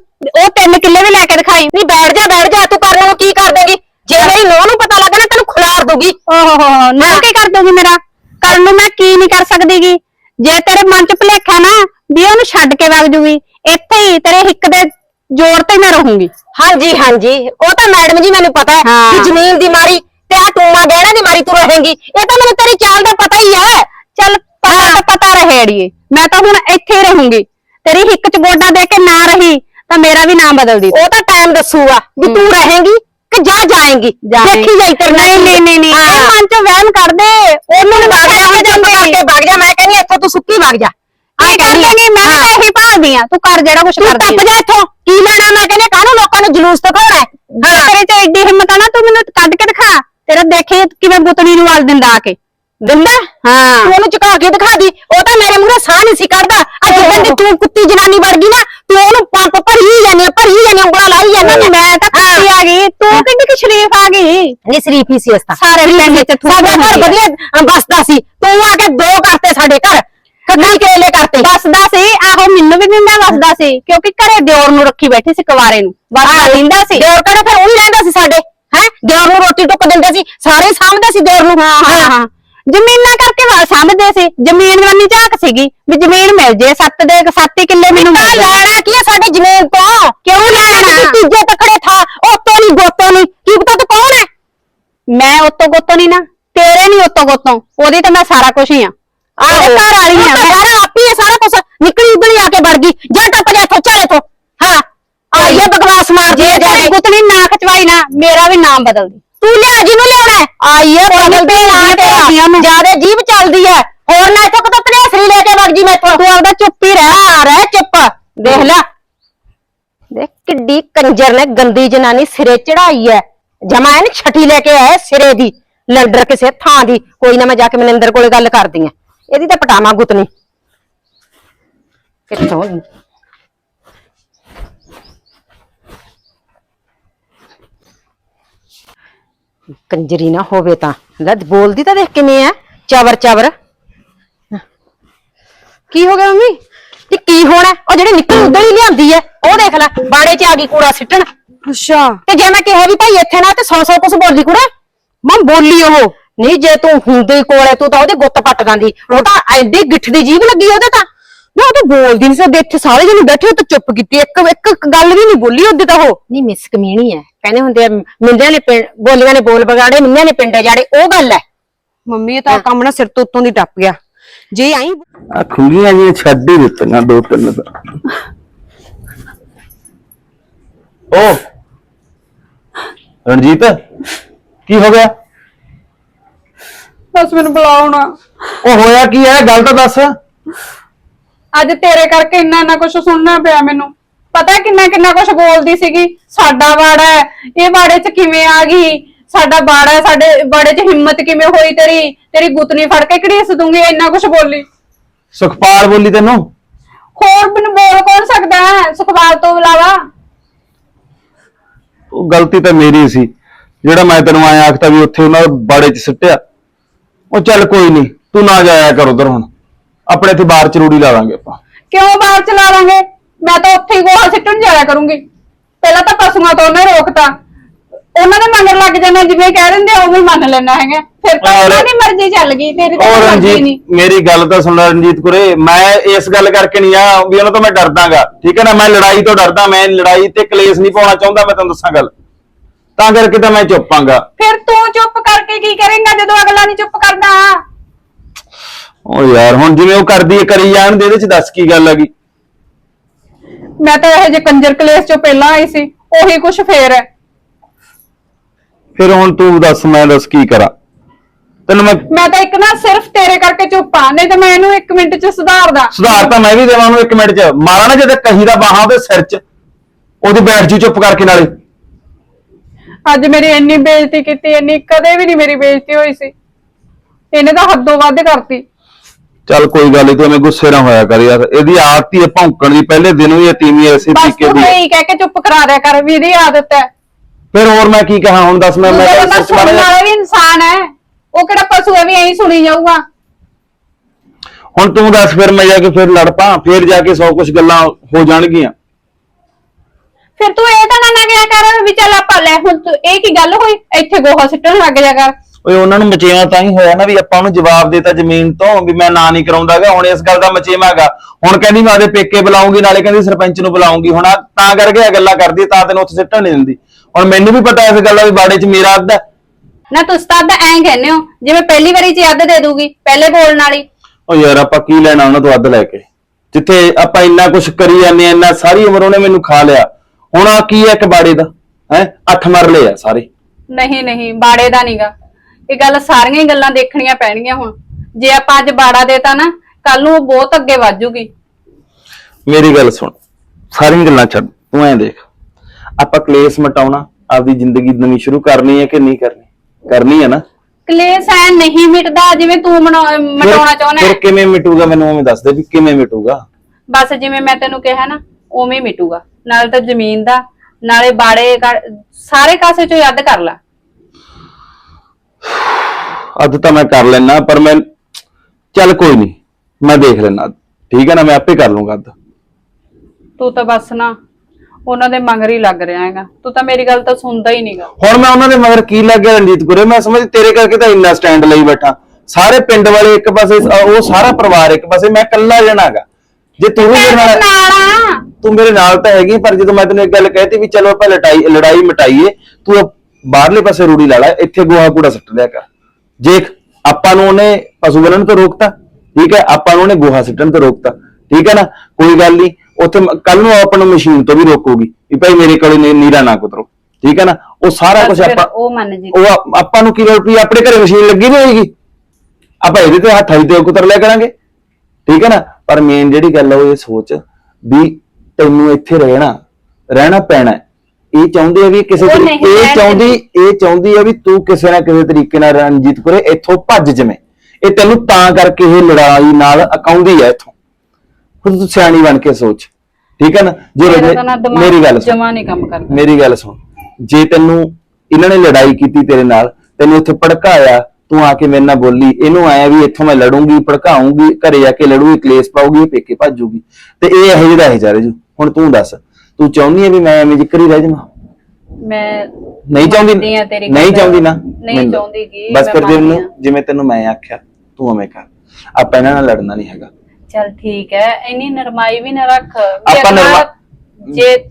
ਬੈਠ ਜਾ ਬੈਠ ਜਾ ਤੂੰ ਕਰਨ ਨੂੰ ਕੀ ਕਰ ਦੇਗੀ? ਜੇ ਮੇਰੀ ਨੂੰਹ ਨੂੰ ਪਤਾ ਲੱਗਾ ਨਾ ਤੈਨੂੰ ਖਿਲਾਰ ਦੂਗੀ ਓਹੋ ਹੋ ਨਾ। ਕੀ ਕਰ ਦੋਗੀ ਮੇਰਾ? ਕਰਨ ਨੂੰ ਮੈਂ ਕੀ ਨਹੀਂ ਕਰ ਸਕਦੀਗੀ? ਜੇ ਤੇਰੇ ਮਨ ਚ ਭੁਲੇਖਾ ਨਾ ਵੀ ਉਹਨੂੰ ਛੱਡ ਕੇ ਵਗ ਜੂਗੀ ਇੱਥੇ ਹੀ ਤੇਰੇ ਹਿੱਕ ਦੇ ਜ਼ੋਰ ਤੇ ਮੈਂ ਰਹੂੰਗੀ। ਹਾਂਜੀ ਹਾਂਜੀ। ਉਹ ਤਾਂ ਮੈਡਮ ਜੀ ਮੈਨੂੰ ਪਤਾ ਹੈ। ਕਿ ਜ਼ਮੀਨ ਦੀ ਮਾਰੀ ਆ ਟੂਮਾ ਗਹਿਣਾ ਦੀ ਮਾਰੀ ਤੂੰ ਰਹੇਂਗੀ। ਇਹ ਤਾਂ ਮੈਨੂੰ ਤੇਰੀ ਚਾਲ ਦਾ ਪਤਾ ਹੀ ਹੈ। ਚੱਲ ਪਤਾ ਤਾਂ ਪਤਾ ਰਹੇ ਅੜੀਏ। ਮੈਂ ਤਾਂ ਹੁਣ ਇੱਥੇ ਹੀ ਰਹੂੰਗੀ। ਤੇਰੀ ਹਿੱਕ ਚ ਗੋਡਾ ਦੇ ਕੇ ਨਾ ਰਹੀ ਤਾਂ ਮੇਰਾ ਵੀ ਨਾਮ ਬਦਲ ਦੀ ਉਹ ਤਾਂ ਟਾਈਮ ਦੱਸੂਗਾ ਵੀ ਤੂੰ ਰਹੇਂਗੀ ਕਿ ਜਾ ਜਾਏਂਗੀ। ਦੇਖੀ ਜਾਈ ਤੇਰੇ ਨਾਲ ਨਹੀਂ ਨਹੀਂ ਨਹੀਂ ਨਹੀਂ ਹਾਂ। ਮਨ ਚੋਂ ਵਹਿਮ ਕਰ ਦੇ। ਉਹਨੂੰ ਨੀ ਵਗ ਜਾ ਹੁਣ ਚੁੱਪ ਕਰਕੇ ਵਗ ਜਾ। ਮੈਂ ਕਹਿੰਦੀ ਇੱਥੋਂ ਤੂੰ ਸੁੱਕੀ ਵਗ ਜਾ। ਕੀ ਕਰ ਲੈਂਗੀ ਮੈਂ ਤਾਂ ਇਹੀ ਭਾਲਦੀ ਆ। ਤੂੰ ਕਰ ਜਿਹੜਾ ਕੁਝ ਤੂੰ ਕਰਦੀ ਟੱਪ ਜਾ ਇੱਥੋਂ। ਕੀ ਲੈਣਾ ਮੈਂ ਕਹਿੰਦੀ ਕਾਹਨੂੰ ਲੋਕਾਂ ਨੂੰ ਜਲੂਸ ਦਿਖਾਉਣਾ ਹੈ ਜੇ ਤੇਰੇ ਚ ਐਡੀ ਹਿੰਮਤ ਆ ਨਾ ਤੂੰ ਮੈਨੂੰ ਕੱਢ ਕੇ ਦਿਖਾ ਤੇਰਾ ਦੇਖੇ ਕਿਵੇਂ ਨੂੰ ਵਾਲ ਦਿੰਦਾ ਆ ਕੇ। ਦਿੰਦਾ? ਹਾਂ। ਤੂੰ ਉਹਨੂੰ ਝੁਕਾ ਕੇ ਦਿਖਾ ਦੀ। ਉਹ ਤਾਂ ਮੇਰੇ ਮੂਹਰੇ ਸਾਹ ਨਹੀਂ ਸੀ ਕੱਢਦਾ। ਅੱਜ ਕਹਿੰਦੀ ਤੂੰ ਕੁੱਤੀ ਜਨਾਨੀ ਵਰਗੀ ਨਾ ਤੂੰ ਉਹਨੂੰ ਪੰਪ ਭਰੀ ਜਾਂਦੀ ਭਰੀ ਜਾਂਦੀ ਉਂਗਲਾਂ ਲਾਈ ਜਾਂਦੀ ਆ। ਮੈਂ ਤਾਂ ਕੁੱਤੀ ਆ ਗਈ। ਤੂੰ ਕਿੰਨੀ ਕਿ ਸ਼ਰੀਫ ਆ ਗਈ? ਨਹੀਂ ਸ਼ਰੀਫੀ ਸੀ ਇਸ ਤਾਂ। ਸਾਰੇ ਪਿੰਡ ਚ ਥੂ ਸਾਡੇ ਘਰ। ਵਧੀਆ ਬਸਦਾ ਸੀ। ਤੂੰ ਆ ਕੇ ਦੋ ਕਰਤੇ ਸਾਡੇ ਘਰ। ਕੱਕੜੀ ਕਰੇਲੇ ਕਰਤੇ। ਵਸਦਾ ਸੀ। ਆਹੋ ਮੈਨੂੰ ਵੀ ਦਿੰਦਾ ਵਸਦਾ ਸੀ। ਕਿਉਂਕਿ ਘਰੇ ਦਿਓਰ ਨੂੰ ਰੱਖੀ ਬੈਠੀ ਸੀ ਕੁਵਾਰੇ ਨੂੰ। ਵਸਦਾ ਦਿੰਦਾ ਸੀ। ਦਿਓਰ ਕਿਹੜਾ ਫਿਰ ਉਹੀ ਰਹਿੰਦਾ ਸੀ ਸਾਡੇ। ਹੈ? ਦਿਓਰ ਨੂੰ ਰੋਟੀ ਟੁੱਕ ਦਿੰਦੇ ਸੀ ਸਾਰੇ ਹੀ ਸਾਂਭਦੇ ਸੀ ਦਿਓਰ ਨੂੰ। ਹਾਂ ਹਾਂ ਹਾਂ। ਜ਼ਮੀਨਾਂ ਕਰਕੇ ਵਾ- ਸਮਝਦੇ ਸੀ। ਜ਼ਮੀਨ ਵਾਲੀ ਝਾਕ ਸੀਗੀ ਵੀ ਜ਼ਮੀਨ ਮਿਲ ਜੇ ਸੱਤ ਦੇ ਸੱਤ ਹੀ ਕਿੱਲੇ ਮੈਨੂੰ ਤਾਂ ਮਿਲ ਜਾਣ। ਲੈਣਾ ਕੀ ਹੈ ਸਾਡੀ ਜ਼ਮੀਨ ਤੋਂ ਕਿਉਂ ਲੈਣਾ? ਤੁਸੀਂ ਤੀਜੇ ਤਖੜੇ ਥਾ ਉਤੋਂ ਨਹੀਂ ਗੋਤੋਂ ਨਹੀਂ ਕੀ ਪਤਾ ਤੂੰ ਕੌਣ ਹੈ? ਮੈਂ ਉਤੋਂ ਗੋਤੋਂ ਨਹੀਂ ਨਾ। ਤੇਰੇ ਨਹੀਂ ਉਤੋਂ ਗੋਤੋਂ। ਉਹਦੀ ਤਾਂ ਮੈਂ ਸਾਰਾ ਕੁਝ ਹੀ ਆ। ਆਹੋ ਘਰ ਵਾਲੀ ਉਹ ਆ ਤਾਂ ਮੈਂ। ਸਾਰਾ ਆਪੀ ਹੈ ਸਾਰਾ ਕੁਝ ਨਿਕਲੀ ਉਗਲੀ ਆ ਕੇ ਵੜ ਗਈ। ਜਾ ਟੱਪ ਜਾ ਇੱਥੋਂ ਚੱਲ ਇੱਥੋਂ। ਹਾਂ। ਆਈਏ ਬਕਵਾਸ ਮਾਰ ਜੇ ਜੇ ਜਾ ਤੇਰੀ ਕੇ। ਗੁੱਤਨੀ ਖਚਵਾਈ ਨਾ ਮੇਰਾ ਵੀ ਨਾਮ ਬਦਲ ਦੀ ਤੂੰ ਲਿਆ ਜਿਹਨੂੰ ਲਿਆਉਣਾ ਹੈ। ਆਈਏ ਬਦਲਦੀ ਨਾ ਤੇਰਾ ਜਿਆਦੇ ਜੀਭ ਚੱਲਦੀ ਹੈ ਹੋਰ ਨਾ ਇੱਥੋਂ ਕਦੋਂ ਤੇਰੇ ਅਸਰੀ ਲੈ ਕੇ ਵਗ ਜੀ ਮੈਥੋਂ ਤੂੰ ਆਪਦਾ ਚੁੱਪ ਹੀ ਰਹਿ ਹਾਂ ਰਹਿ ਚੁੱਪ। ਦੇਖ ਲੈ। ਦੇਖ ਕਿੱਡੀ ਕੰਜਰ ਨੇ ਗੰਦੀ ਜਨਾਨੀ ਸਿਰੇ ਚੜਾਈ ਹੈ ਜਮਾ ਇਹਨੇ ਛਟੀ ਲੈ ਕੇ ਆਇਆ ਸਿਰੇ ਦੀ ਲੰਡਰ ਕਿਸੇ ਥਾਂ ਦੀ। ਕੋਈ ਨਾ ਮੈਂ ਜਾ ਕੇ ਮਨਿੰਦਰ ਕੋਲੇ ਗੱਲ ਕਰਦੀ ਆ। ਇਹਦੀ ਤਾਂ ਪਟਾਮਾ ਗੁੱਤਨੀ। ਕਿੱਥੋਂ? ਕੰਜਰੀ ਨਾ ਹੋਵੇ ਤਾਂ। ਲੈ ਬੋਲਦੀ ਤਾਂ ਦੇਖ ਕਿਵੇਂ ਆ ਚਵਰ ਚਵਰ। ਕੀ ਹੋ ਗਿਆ ਮੰਮੀ? ਤੇ ਕੀ ਹੋਣਾ? ਉਹ ਜਿਹੜੀ ਨਿੱਕੀ ਉਧਰ ਹੀ ਲਿਆਂਦੀ ਐ ਉਹ ਦੇਖ ਲੈ ਬਾੜੇ 'ਚ ਆ ਗਈ ਕੂੜਾ ਸਿੱਟਣ। ਅੱਛਾ। ਤੇ ਜੇ ਮੈਂ ਕਿਹਾ ਵੀ ਭਾਈ ਇੱਥੇ ਨਾ ਤੇ ਸੌ ਸੌ ਕੁਛ ਬੋਲੀ ਕੁੜੇ ਮੈਂ ਬੋਲੀ ਉਹ। ਨਹੀਂ ਜੇ ਤੂੰ ਹੁੰਦੀ ਕੋਲੇ ਤੂੰ ਤਾਂ ਉਹਦੇ ਗੁੱਤ ਪੱਟ ਗਾਂਦੀ ਉਹ ਤਾਂ ਐਡੀ ਗਿੱਠ ਦੀ ਜੀਭ ਲੱਗੀ ਉਹਦੇ ਤਾਂ। ਨਾ ਉਹ ਤਾਂ ਬੋਲਦੀ ਨਹੀਂ ਸੀ ਇੱਥੇ ਸਾਰੇ ਜਣੇ ਬੈਠੇ ਉਹ ਤਾਂ ਚੁੱਪ ਕੀਤੀ ਇੱਕ ਇੱਕ ਗੱਲ ਵੀ ਨਹੀਂ ਬੋਲੀ ਉਹਦੇ ਤਾਂ ਉਹ। ਨਹੀਂ ਮਿਸ ਕਮੀਣੀ ਐ ਕਹਿੰਦੇ ਹੁੰਦੇ ਆ ਮਿੰਦਿਆਂ ਨੇ ਪਿੰ- ਬੋਲੀਆਂ ਨੇ ਬੋਲ ਬਗਾੜੇ ਮਿੰਨਿਆਂ ਨੇ ਪਿੰਡੇ ਜਾੜੇ ਉਹ ਗੱਲ ਐ ਮੰਮੀ ਇਹ ਤਾਂ ਕੰਮ ਨਾ ਸਿਰ ਤੋਂ ਉੱਤੋਂ ਦੀ ਟੱਪ ਗਿਆ। ਜੇ ਆਈ ਆ ਖੁੱਲੀਆਂ ਜੀਆਂ ਛੱਡ ਹੀ ਦਿੱਤੀਆਂ ਦੋ ਤਿੰਨ ਤਾਂ। ਓ! ਰਣਜੀਤ ਕੀ ਹੋ ਗਿਆ? ਬਸ ਮੈਨੂੰ ਬੁਲਾਓ ਨਾ। ਉਹ ਹੋਇਆ ਕੀ ਹੈ? ਗੱਲ ਤਾਂ ਦੱਸ। ਅੱਜ ਤੇਰੇ ਕਰਕੇ ਇੰਨਾ ਇੰਨਾ ਕੁਝ ਸੁਣਨਾ ਪਿਆ ਮੈਨੂੰ। ਪਤਾ ਕਿੰਨਾ ਕਿੰਨਾ ਕੁਝ ਬੋਲਦੀ ਸੀਗੀ ਸਾਡਾ ਬਾੜਾ ਹੈ ਇਹ ਬਾੜੇ 'ਚ ਕਿਵੇਂ ਆ ਗਈ? ਸਾਡਾ ਬਾੜਾ ਹੈ ਸਾਡੇ ਬਾੜੇ 'ਚ ਹਿੰਮਤ ਕਿਵੇਂ ਹੋਈ ਤੇਰੀ? ਤੇਰੀ ਗੁੱਤਨੀ ਫੜ ਕੇ ਘੜੀਸ ਦੂੰਗੀ ਇੰਨਾ ਕੁਝ ਬੋਲੀ। ਸੁਖਪਾਲ ਬੋਲੀ ਤੈਨੂੰ? ਹੋਰ ਮੈਨੂੰ ਬੋਲ ਕੌਣ ਸਕਦਾ ਹੈ ਸੁਖਵਾਲ ਤੋਂ ਇਲਾਵਾ? ਉਹ ਗਲਤੀ ਤਾਂ ਮੇਰੀ ਸੀ। ਜਿਹੜਾ ਮੈਂ ਤੈਨੂੰ ਆਇਆ ਆਖਤਾ ਵੀ ਉੱਥੇ ਉਹਨਾਂ ਦੇ ਬਾੜੇ 'ਚ ਸਿੱਟਿਆ ਉਹ ਚੱਲ ਕੋਈ ਨਹੀਂ ਤੂੰ ਨਾ ਜਾਇਆ ਕਰ ਉਧਰ ਹੁਣ। ਆਪਣੇ ਇੱਥੇ ਬਾਹਰ ਚ ਰੂੜੀ ਲਾ ਲਾਂਗੇ ਆਪਾਂ। ਕਿਉਂ ਬਾਹਰ ਚਲਾ ਲਾਂਗੇ ਮੈਂ ਤਾਂ ਉੱਥੇ ਹੀ ਗੋਹਾ ਸਿੱਟਣ ਜਾਇਆ ਕਰੂੰਗੀ। ਪਹਿਲਾਂ ਤਾਂ ਪਸ਼ੂਆਂ ਤੋਂ ਉਹਨੇ ਰੋਕਤਾ। ਉਹਨਾਂ ਦੇ ਮਗਰ ਲੱਗ ਜਾਣਾ ਜਿਵੇਂ ਕਹਿ ਦਿੰਦੇ ਆ, ਉਵੇਂ ਹੀ ਮੰਨ ਲੈਣਾ ਹੈਗਾ। ਫਿਰ ਤਾਂ ਔਰ- ਉਹਨਾਂ ਦੀ ਮਰਜ਼ੀ ਚੱਲ ਗਈ ਤੇਰੀ ਤਾਂ ਉਹ ਮਰਜ਼ੀ ਨਹੀਂ। ਰਣਜੀਤ ਮੇਰੀ ਗੱਲ ਤਾਂ ਸੁਣ ਲੈ ਰਣਜੀਤ ਕੁਰੇ ਮੈਂ ਇਸ ਗੱਲ ਕਰਕੇ ਨਹੀਂ ਆ ਵੀ ਉਹਨਾਂ ਤੋਂ ਮੈਂ ਡਰਦਾਗਾ। ਠੀਕ ਹੈ ਨਾ? ਮੈਂ ਲੜਾਈ ਤੋਂ ਡਰਦਾ ਮੈਂ ਲੜਾਈ ਤੇ ਕਲੇਸ਼ ਨਹੀਂ ਪਾਉਣਾ ਚਾਹੁੰਦਾ ਮੈਂ ਤੈਨੂੰ ਦੱਸਾਂ ਗੱਲ। ਤਾਂ ਕਰਕੇ ਤਾਂ ਮੈਂ ਚੁੱਪਾਂਗਾ ਫਿਰ ਤੂੰ ਚੁੱਪ ਕਰਕੇ ਕੀ ਕਰੇਂਗਾ ਜਦੋਂ ਅਗਲਾ ਨਹੀਂ ਚੁੱਪ ਕਰਦਾ? ਉਹ ਯਾਰ ਹੁਣ ਜਿਵੇਂ ਉਹ ਕਰਦੀ ਹੈ ਕਰੀ ਜਾਣ ਦੇ ਇਹਦੇ ਚ ਦੱਸ ਕੀ ਗੱਲ ਹੈਗੀ ਮੈਂ ਤਾਂ ਇਹ ਜੇ ਕੰਜਰ ਕਲੇਸ਼ ਚੋਂ ਪਹਿਲਾਂ ਆਈ ਸੀ ਉਹੀ ਕੁਝ ਫੇਰ ਹੈ। ਫਿਰ ਹੁਣ ਤੂੰ ਦੱਸ ਮੈਂ ਦੱਸ ਕੀ ਕਰਾਂ? ਤੈਨੂੰ ਮੈਂ ਮੈਂ ਤਾਂ ਇੱਕ ਨਾ ਸਿਰਫ ਤੇਰੇ ਕਰਕੇ ਚੁੱਪ ਆ ਨਹੀਂ ਤਾਂ ਮੈਂ ਇਹਨੂੰ 1 ਮਿੰਟ ਚ ਸੁਧਾਰਦਾ। ਸੁਧਾਰ ਤਾਂ ਮੈਂ ਵੀ ਦੇਵਾਂ ਉਹਨੂੰ ਇੱਕ ਮਿੰਟ ਚ। ਮਾਰਾਂ ਨਾ ਜਦ ਕਹੀ ਦਾ ਬਾਹਾਂ ਉਹਦੇ ਸਿਰ ਚ ਉਹਦੀ ਬੈਠ ਜੂ ਚੁੱਪ ਕਰਕੇ ਨਾਲੇ। ਅੱਜ ਮੇਰੀ ਇੰਨੀ ਬੇਇੱਜ਼ਤੀ ਕੀਤੀ ਇੰਨੀ ਕਦੇ ਵੀ ਨਹੀਂ ਮੇਰੀ ਬੇਇੱਜ਼ਤੀ ਹੋਈ ਸੀ। ਇਹਨੇ ਤਾਂ ਹੱਦੋਂ ਵੱਧ ਕਰਤੀ। ਚੱਲ ਕੋਈ ਗੱਲ ਨਹੀਂ ਤੂੰ ਐਵੇਂ ਗੁੱਸੇ ਨਾ ਹੋਇਆ ਕਰ ਯਾਰ ਇਹਦੀ ਆਦਤ ਹੀ ਹੈ ਭੌਂਕਣ ਦੀ ਪਹਿਲੇ ਦਿਨ ਵੀ ਯਤੀਮੀ ਐਸੇ ਬਸ ਤਰੀਕੇ ਤੂੰ ਦੀ। ਹੈ। ਇਹੀ ਕਹਿ ਕੇ ਚੁੱਪ ਕਰਾ ਦਿਆ ਕਰ ਵੀ ਇਹਦੀ ਆਦਤ ਹੈ। ਫਿਰ ਹੋਰ ਮੈਂ ਕੀ ਕਹਾਂ ਹੁਣ ਦੱਸ ਮੈਂ ਮੈਂ ਬੰਦਾ ਸੱਚ ਸੁਣਨ ਵਾਲਾ ਵੀ ਇਨਸਾਨ ਹੈ ਉਹ ਕਿਹੜਾ ਪਸ਼ੂ ਹੈ ਵੀ ਐਂ ਸੁਣੀ ਜਾਊਗਾ। ਹੁਣ ਤੂੰ ਦੱਸ ਫਿਰ ਮੈਂ ਜਾ ਕੇ ਫਿਰ ਲੜ ਪਾ ਫਿਰ ਜਾ ਕੇ ਸੌ ਕੁਝ ਗੱਲਾਂ ਹੋ ਜਾਣਗੀਆਂ। ਫਿਰ ਤੂੰ ਇਹ ਤਾਂ ਨਾ ਨਾ ਕਰ ਵੀ ਚੱਲ ਆਪਾਂ ਲੈ ਹੁਣ ਤੂੰ ਇਹ ਕੀ ਗੱਲ ਹੋਈ? ਇੱਥੇ ਗੋਹਾ ਸਿੱਟਣ ਲੱਗ ਜਾ ਕਰ। ਓਏ ਉਹਨਾਂ ਨੂੰ ਮਚੇਵਾ ਤਾਂ ਹੀ ਹੋਇਆ ਨਾ ਵੀ ਆਪਾਂ ਉਹਨੂੰ ਜਵਾਬ ਦੇਤਾ ਜ਼ਮੀਨ ਤੋਂ ਵੀ ਮੈਂ ਨਾਂ ਨਹੀਂ ਕਰਾਉਂਦਾਗਾ ਹੁਣ ਇਸ ਗੱਲ ਦਾ ਮਚੇਵਾ ਹੈਗਾ ਹੁਣ ਕਹਿੰਦੀ ਮੈਂ ਉਹਦੇ ਪੇਕੇ ਬੁਲਾਉਂਗੀ ਨਾਲੇ ਕਹਿੰਦੀ ਸਰਪੰਚ ਨੂੰ ਬੁਲਾਉਂਗੀ। ਹੁਣ ਆਹ ਤਾਂ ਕਰਕੇ ਇਹ ਗੱਲਾਂ ਕਰਦੀ ਤਾਂ ਤੈਨੂੰ ਉੱਥੇ ਸਿੱਟਣ ਨਹੀਂ ਦਿੰਦੀ। ਹੁਣ ਮੈਨੂੰ ਵੀ ਪਤਾ ਇਸ ਗੱਲ ਦਾ ਵੀ ਬਾੜੇ 'ਚ ਮੇਰਾ ਅੱਧ ਹੈ। ਨਾ ਤੁਸੀਂ ਤਾਂ ਅੱਧ ਐਂ ਕਹਿੰਦੇ ਹੋ ਜਿਵੇਂ ਪਹਿਲੀ ਵਾਰੀ ਚ ਅੱਧ ਦੇ ਦੂਗੀ ਪਹਿਲੇ ਬੋਲਣ ਵਾਲੀ। ਓ ਯਾਰ ਆਪਾਂ ਕੀ ਲੈਣਾ ਉਹਨਾਂ ਤੋਂ ਅੱਧ ਲੈ ਕੇ? ਜਿੱਥੇ ਆਪਾਂ ਇੰਨਾ ਕੁਝ ਕਰੀ ਜਾਂਦੇ ਆ ਇੰਨਾ ਸਾਰੀ ਉਮਰ ਉਹਨੇ ਮੈਨੂੰ ਖਾ ਲਿਆ। ਹੁਣ ਆ ਕੀ ਹੈ ਇੱਕ ਬਾੜੇ ਦਾ? ਹੈ? ਅੱਠ ਮਰਲੇ ਆ ਸਾਰੇ। ਨਹੀਂ ਨਹੀਂ ਬਾੜੇ ਦਾ ਨਹੀਂਗਾ ਇਹ ਗੱਲ ਸਾਰੀਆਂ ਹੀ ਗੱਲਾਂ ਦੇਖਣੀਆਂ ਪੈਣਗੀਆਂ ਹੁਣ। ਜੇ ਆਪਾਂ ਅੱਜ ਬਾੜਾ ਦੇਤਾ ਨਾ ਕੱਲ ਨੂੰ ਉਹ ਬਹੁਤ ਅੱਗੇ ਵਧੂਗੀ ਮੇਰੀ ਗੱਲ ਸੁਣ। ਸਾਰੀਆਂ ਗੱਲਾਂ ਛੱਡ ਤੂੰ ਐਂ ਦੇਖ। ਆਪਾਂ ਕਲੇਸ਼ ਮਟਾਉਣਾ ਆਪਦੀ ਜ਼ਿੰਦਗੀ ਨਵੀਂ ਸ਼ੁਰੂ ਕਰਨੀ ਹੈ ਕਿ ਨਹੀਂ ਕਰਨੀ? ਕਰਨੀ ਹੈ ਨਾ। ਕਲੇਸ਼ ਐ ਨਹੀਂ ਮਿਟਦਾ ਜਿਵੇਂ ਤੂੰ ਮਨਾ- ਫਿਰ- ਮਟਾਉਣਾ ਚਾਹੁੰਦਾ ਫਿਰ ਹੈ। ਕਿਵੇਂ ਮਿਟੂਗਾ? ਮੈਨੂੰ ਉਵੇਂ ਦੱਸ ਦੇ ਵੀ ਕਿਵੇਂ ਮਿਟੂਗਾ। ਬਸ ਜਿਵੇਂ ਮੈਂ ਤੈਨੂੰ ਕਿਹਾ ਨਾ ਉਵੇਂ ਹੀ ਮਿਟੂਗਾ। ਨਾਲੇ ਤਾਂ ਜ਼ਮੀਨ ਦਾ ਨਾਲੇ ਬਾੜੇ ਕਰ- ਸਾਰੇ ਕਾਸੇ ਚੋਂ ਯਾਦ ਕਰ ਲੈ। ਅੱਧ ਤਾਂ ਮੈਂ ਕਰ ਲੈਣਾ ਪਰ ਮੈਂ ਚੱਲ ਕੋਈ ਨਹੀਂ ਮੈਂ ਦੇਖ ਲੈਣਾ ਠੀਕ ਹੈ ਨਾ ਮੈਂ ਆਪੇ ਕਰ ਲੂੰਗਾ ਅੱਧ। ਤੂੰ ਤਾਂ ਬਸ ਨਾ ਉਹਨਾਂ ਦੇ ਮੰਗਰ ਹੀ ਲੱਗ ਰਿਹਾ ਹੈਗਾ। ਤੂੰ ਤਾਂ ਮੇਰੀ ਗੱਲ ਤਾਂ ਸੁਣਦਾ ਹੀ ਨਹੀਂਗਾ ਹੁਣ ਮੈਂ ਉਹਨਾਂ ਦੇ ਮਗਰ ਕੀ ਲੱਗ ਗਿਆ ਰਣਜੀਤ ਗੁਰੇ ਮੈਂ ਸਮਝ ਤੇਰੇ ਕਰਕੇ ਤਾਂ ਇੰਨਾ ਸਟੈਂਡ ਲਈ ਬੈਠਾ। ਸਾਰੇ ਪਿੰਡ ਵਾਲੇ ਇੱਕ ਪਾਸੇ ਉਹ ਸਾਰਾ ਪਰਿਵਾਰ ਇੱਕ ਪਾਸੇ ਮੈਂ ਇਕੱਲਾ ਜਣਾਗਾ ਜੇ ਤੂੰ ਵੀ ਮੇਰੇ ਨਾਲ ਤੂੰ ਮੇਰੇ ਨਾਲ ਤਾਂ ਹੈਗੀ ਪਰ ਜਦੋਂ ਮੈਂ ਤੈਨੂੰ ਇੱਕ ਗੱਲ ਕਹਿਤੀ ਵੀ ਚਲੋ ਆਪਾਂ ਲੜਾਈ ਲੜਾਈ ਮਟਾਈਏ ਤੂੰ ਬਾਹਰਲੇ ਪਾਸੇ ਰੂੜੀ ਲਾ ਲੈ ਇੱਥੇ ਗੋਹਾ ਕੂੜਾ ਸੱਟ ਲਿਆ ਕਰ। ਜੇ ਆਪਾਂ ਨੂੰ ਉਹਨੇ ਪਸ਼ੂ ਬੰਨਣ ਤੋਂ ਰੋਕਤਾ ਠੀਕ ਹੈ? ਆਪਾਂ ਨੂੰ ਉਹਨੇ ਗੋਹਾ ਸਿੱਟਣ ਤੋਂ ਰੋਕਤਾ ਠੀਕ ਹੈ ਨਾ? ਕੋਈ ਗੱਲ ਨਹੀਂ ਉੱਥੇ ਕੱਲ ਨੂੰ ਆਪਾਂ ਨੂੰ ਮਸ਼ੀਨ ਤੋਂ ਵੀ ਰੋਕੂਗੀ ਵੀ ਭਾਈ ਮੇਰੇ ਕੋਲੇ ਨੀਰਾ ਨਾ ਕੁਤਰੋ ਠੀਕ ਹੈ ਨਾ? ਉਹ ਸਾਰਾ ਕੁਝ ਆਪਾਂ ਉਹ ਮੰਨ ਜੀ। ਉਹ ਆਪਾਂ ਨੂੰ ਕੀ ਲੋੜ ਪਈ ਆਪਣੇ ਘਰੇ ਮਸ਼ੀਨ ਲੱਗੀ ਨਹੀਂ ਹੋਏਗੀ? ਆਪਾਂ ਇਹਦੇ ਤੇ ਹੱਥਾਂ ਦੀ ਤੇ ਕੁਤਰ ਲਿਆ ਕਰਾਂਗੇ ਠੀਕ ਹੈ ਨਾ? ਪਰ ਮੇਨ ਜਿਹੜੀ ਗੱਲ ਆ ਉਹ ਇਹ ਸੋਚ ਵੀ ਤੈਨੂੰ ਇੱਥੇ ਰਹਿਣਾ ਰਹਿਣਾ ਪੈਣਾ ਹੈ। ਇਹ ਚਾਹੁੰਦੇ ਆ ਵੀ ਕਿਸੇ ਉਹ ਤਰੀ- ਨਹੀਂ ਇਹ ਰਹਿਣ ਚਾਹੁੰਦੀ ਇਹ ਚਾਹੁੰਦੀ ਆ ਵੀ ਤੂੰ ਕਿਸੇ ਨਾ ਕਿਸੇ ਤਰੀਕੇ ਨਾਲ ਰਣਜੀਤ ਕਰੇ ਇੱਥੋਂ ਭੱਜ ਜਵੇਂ। ਇਹ ਤੈਨੂੰ ਤਾਂ ਕਰਕੇ ਇਹ ਲੜਾਈ ਨਾਲ ਅਕਾਉਂਦੀ ਆ ਇੱਥੋਂ। ਖੁਦ ਤੂੰ ਸਿਆਣੀ ਬਣ ਕੇ ਸੋਚ। ਠੀਕ ਹੈ ਨਾ? ਜੇ ਮੇਰਾ ਰਜੇ- ਤਾਂ ਨਾ ਮੇਰੀ ਗੱਲ ਸੁਣ। ਜਮਾ ਨਹੀਂ ਕੰਮ ਕਰਦਾ। ਮੇਰੀ ਗੱਲ ਸੁਣ। ਜੇ ਤੈਨੂੰ ਇਹਨਾਂ ਨੇ ਲੜਾਈ ਕੀਤੀ ਤੇਰੇ ਨਾਲ ਤੈਨੂੰ ਉੱਥੇ ਭੜਕਾਇਆ ਤੂੰ ਆ ਕੇ ਮੇਰੇ ਨਾਲ ਬੋਲੀ ਇਹਨੂੰ ਆਇਆ ਵੀ ਇੱਥੋਂ ਮੈਂ ਲੜੂੰਗੀ ਭੜਕਾਉਂਗੀ ਘਰੇ ਜਾ ਕੇ ਲੜੂਗੀ ਕਲੇਸ਼ ਪਾਉਗੀ ਇਹ ਪੇਕੇ ਭੱਜੂਗੀ ਤੇ ਇਹ ਇਹੋ ਜਿਹਦਾ ਹੀ ਚਾਰੇ ਜੂ ਹੁਣ ਤੂੰ ਦੱਸ ਤੂੰ ਚਾਹੁੰਦੀ ਹੈ ਵੀ ਮੈਂ ਐਵੇਂ ਜ਼ਿਕਰ ਹੀ ਰਹਿ ਜਾਵਾਂ? ਮੈਂ ਨਹੀਂ ਚਾਹੁੰਦੀ ਮੰਨਦੀ ਹਾਂ ਤੇਰੀ ਨਹੀਂ ਗੱਲ। ਚਾਹੁੰਦੀ ਨਾ। ਨਹੀਂ ਮੈਨੂੰ- ਚਾਹੁੰਦੀ ਗੀ, ਬਸ ਮੈਂ ਫਿਰ ਮੰਨਦੀ ਜਿਵੇਂ ਤੈਨੂੰ ਮੈਂ ਆਖਿਆ ਤੂੰ ਉਵੇਂ ਕਰ। ਆਪਾਂ ਇਹਨਾਂ ਨਾਲ ਲੜਨਾ ਨਹੀਂ ਹੈਗਾ। ਚਲ ਠੀਕ ਹੈ ਇੰਨੀ ਨਰਮਾਈ ਵੀ ਨਾ ਰੱਖ। ਵੀ ਆਪਾਂ ਅਗਲਾ ਨਰਮਾ- ਜੇ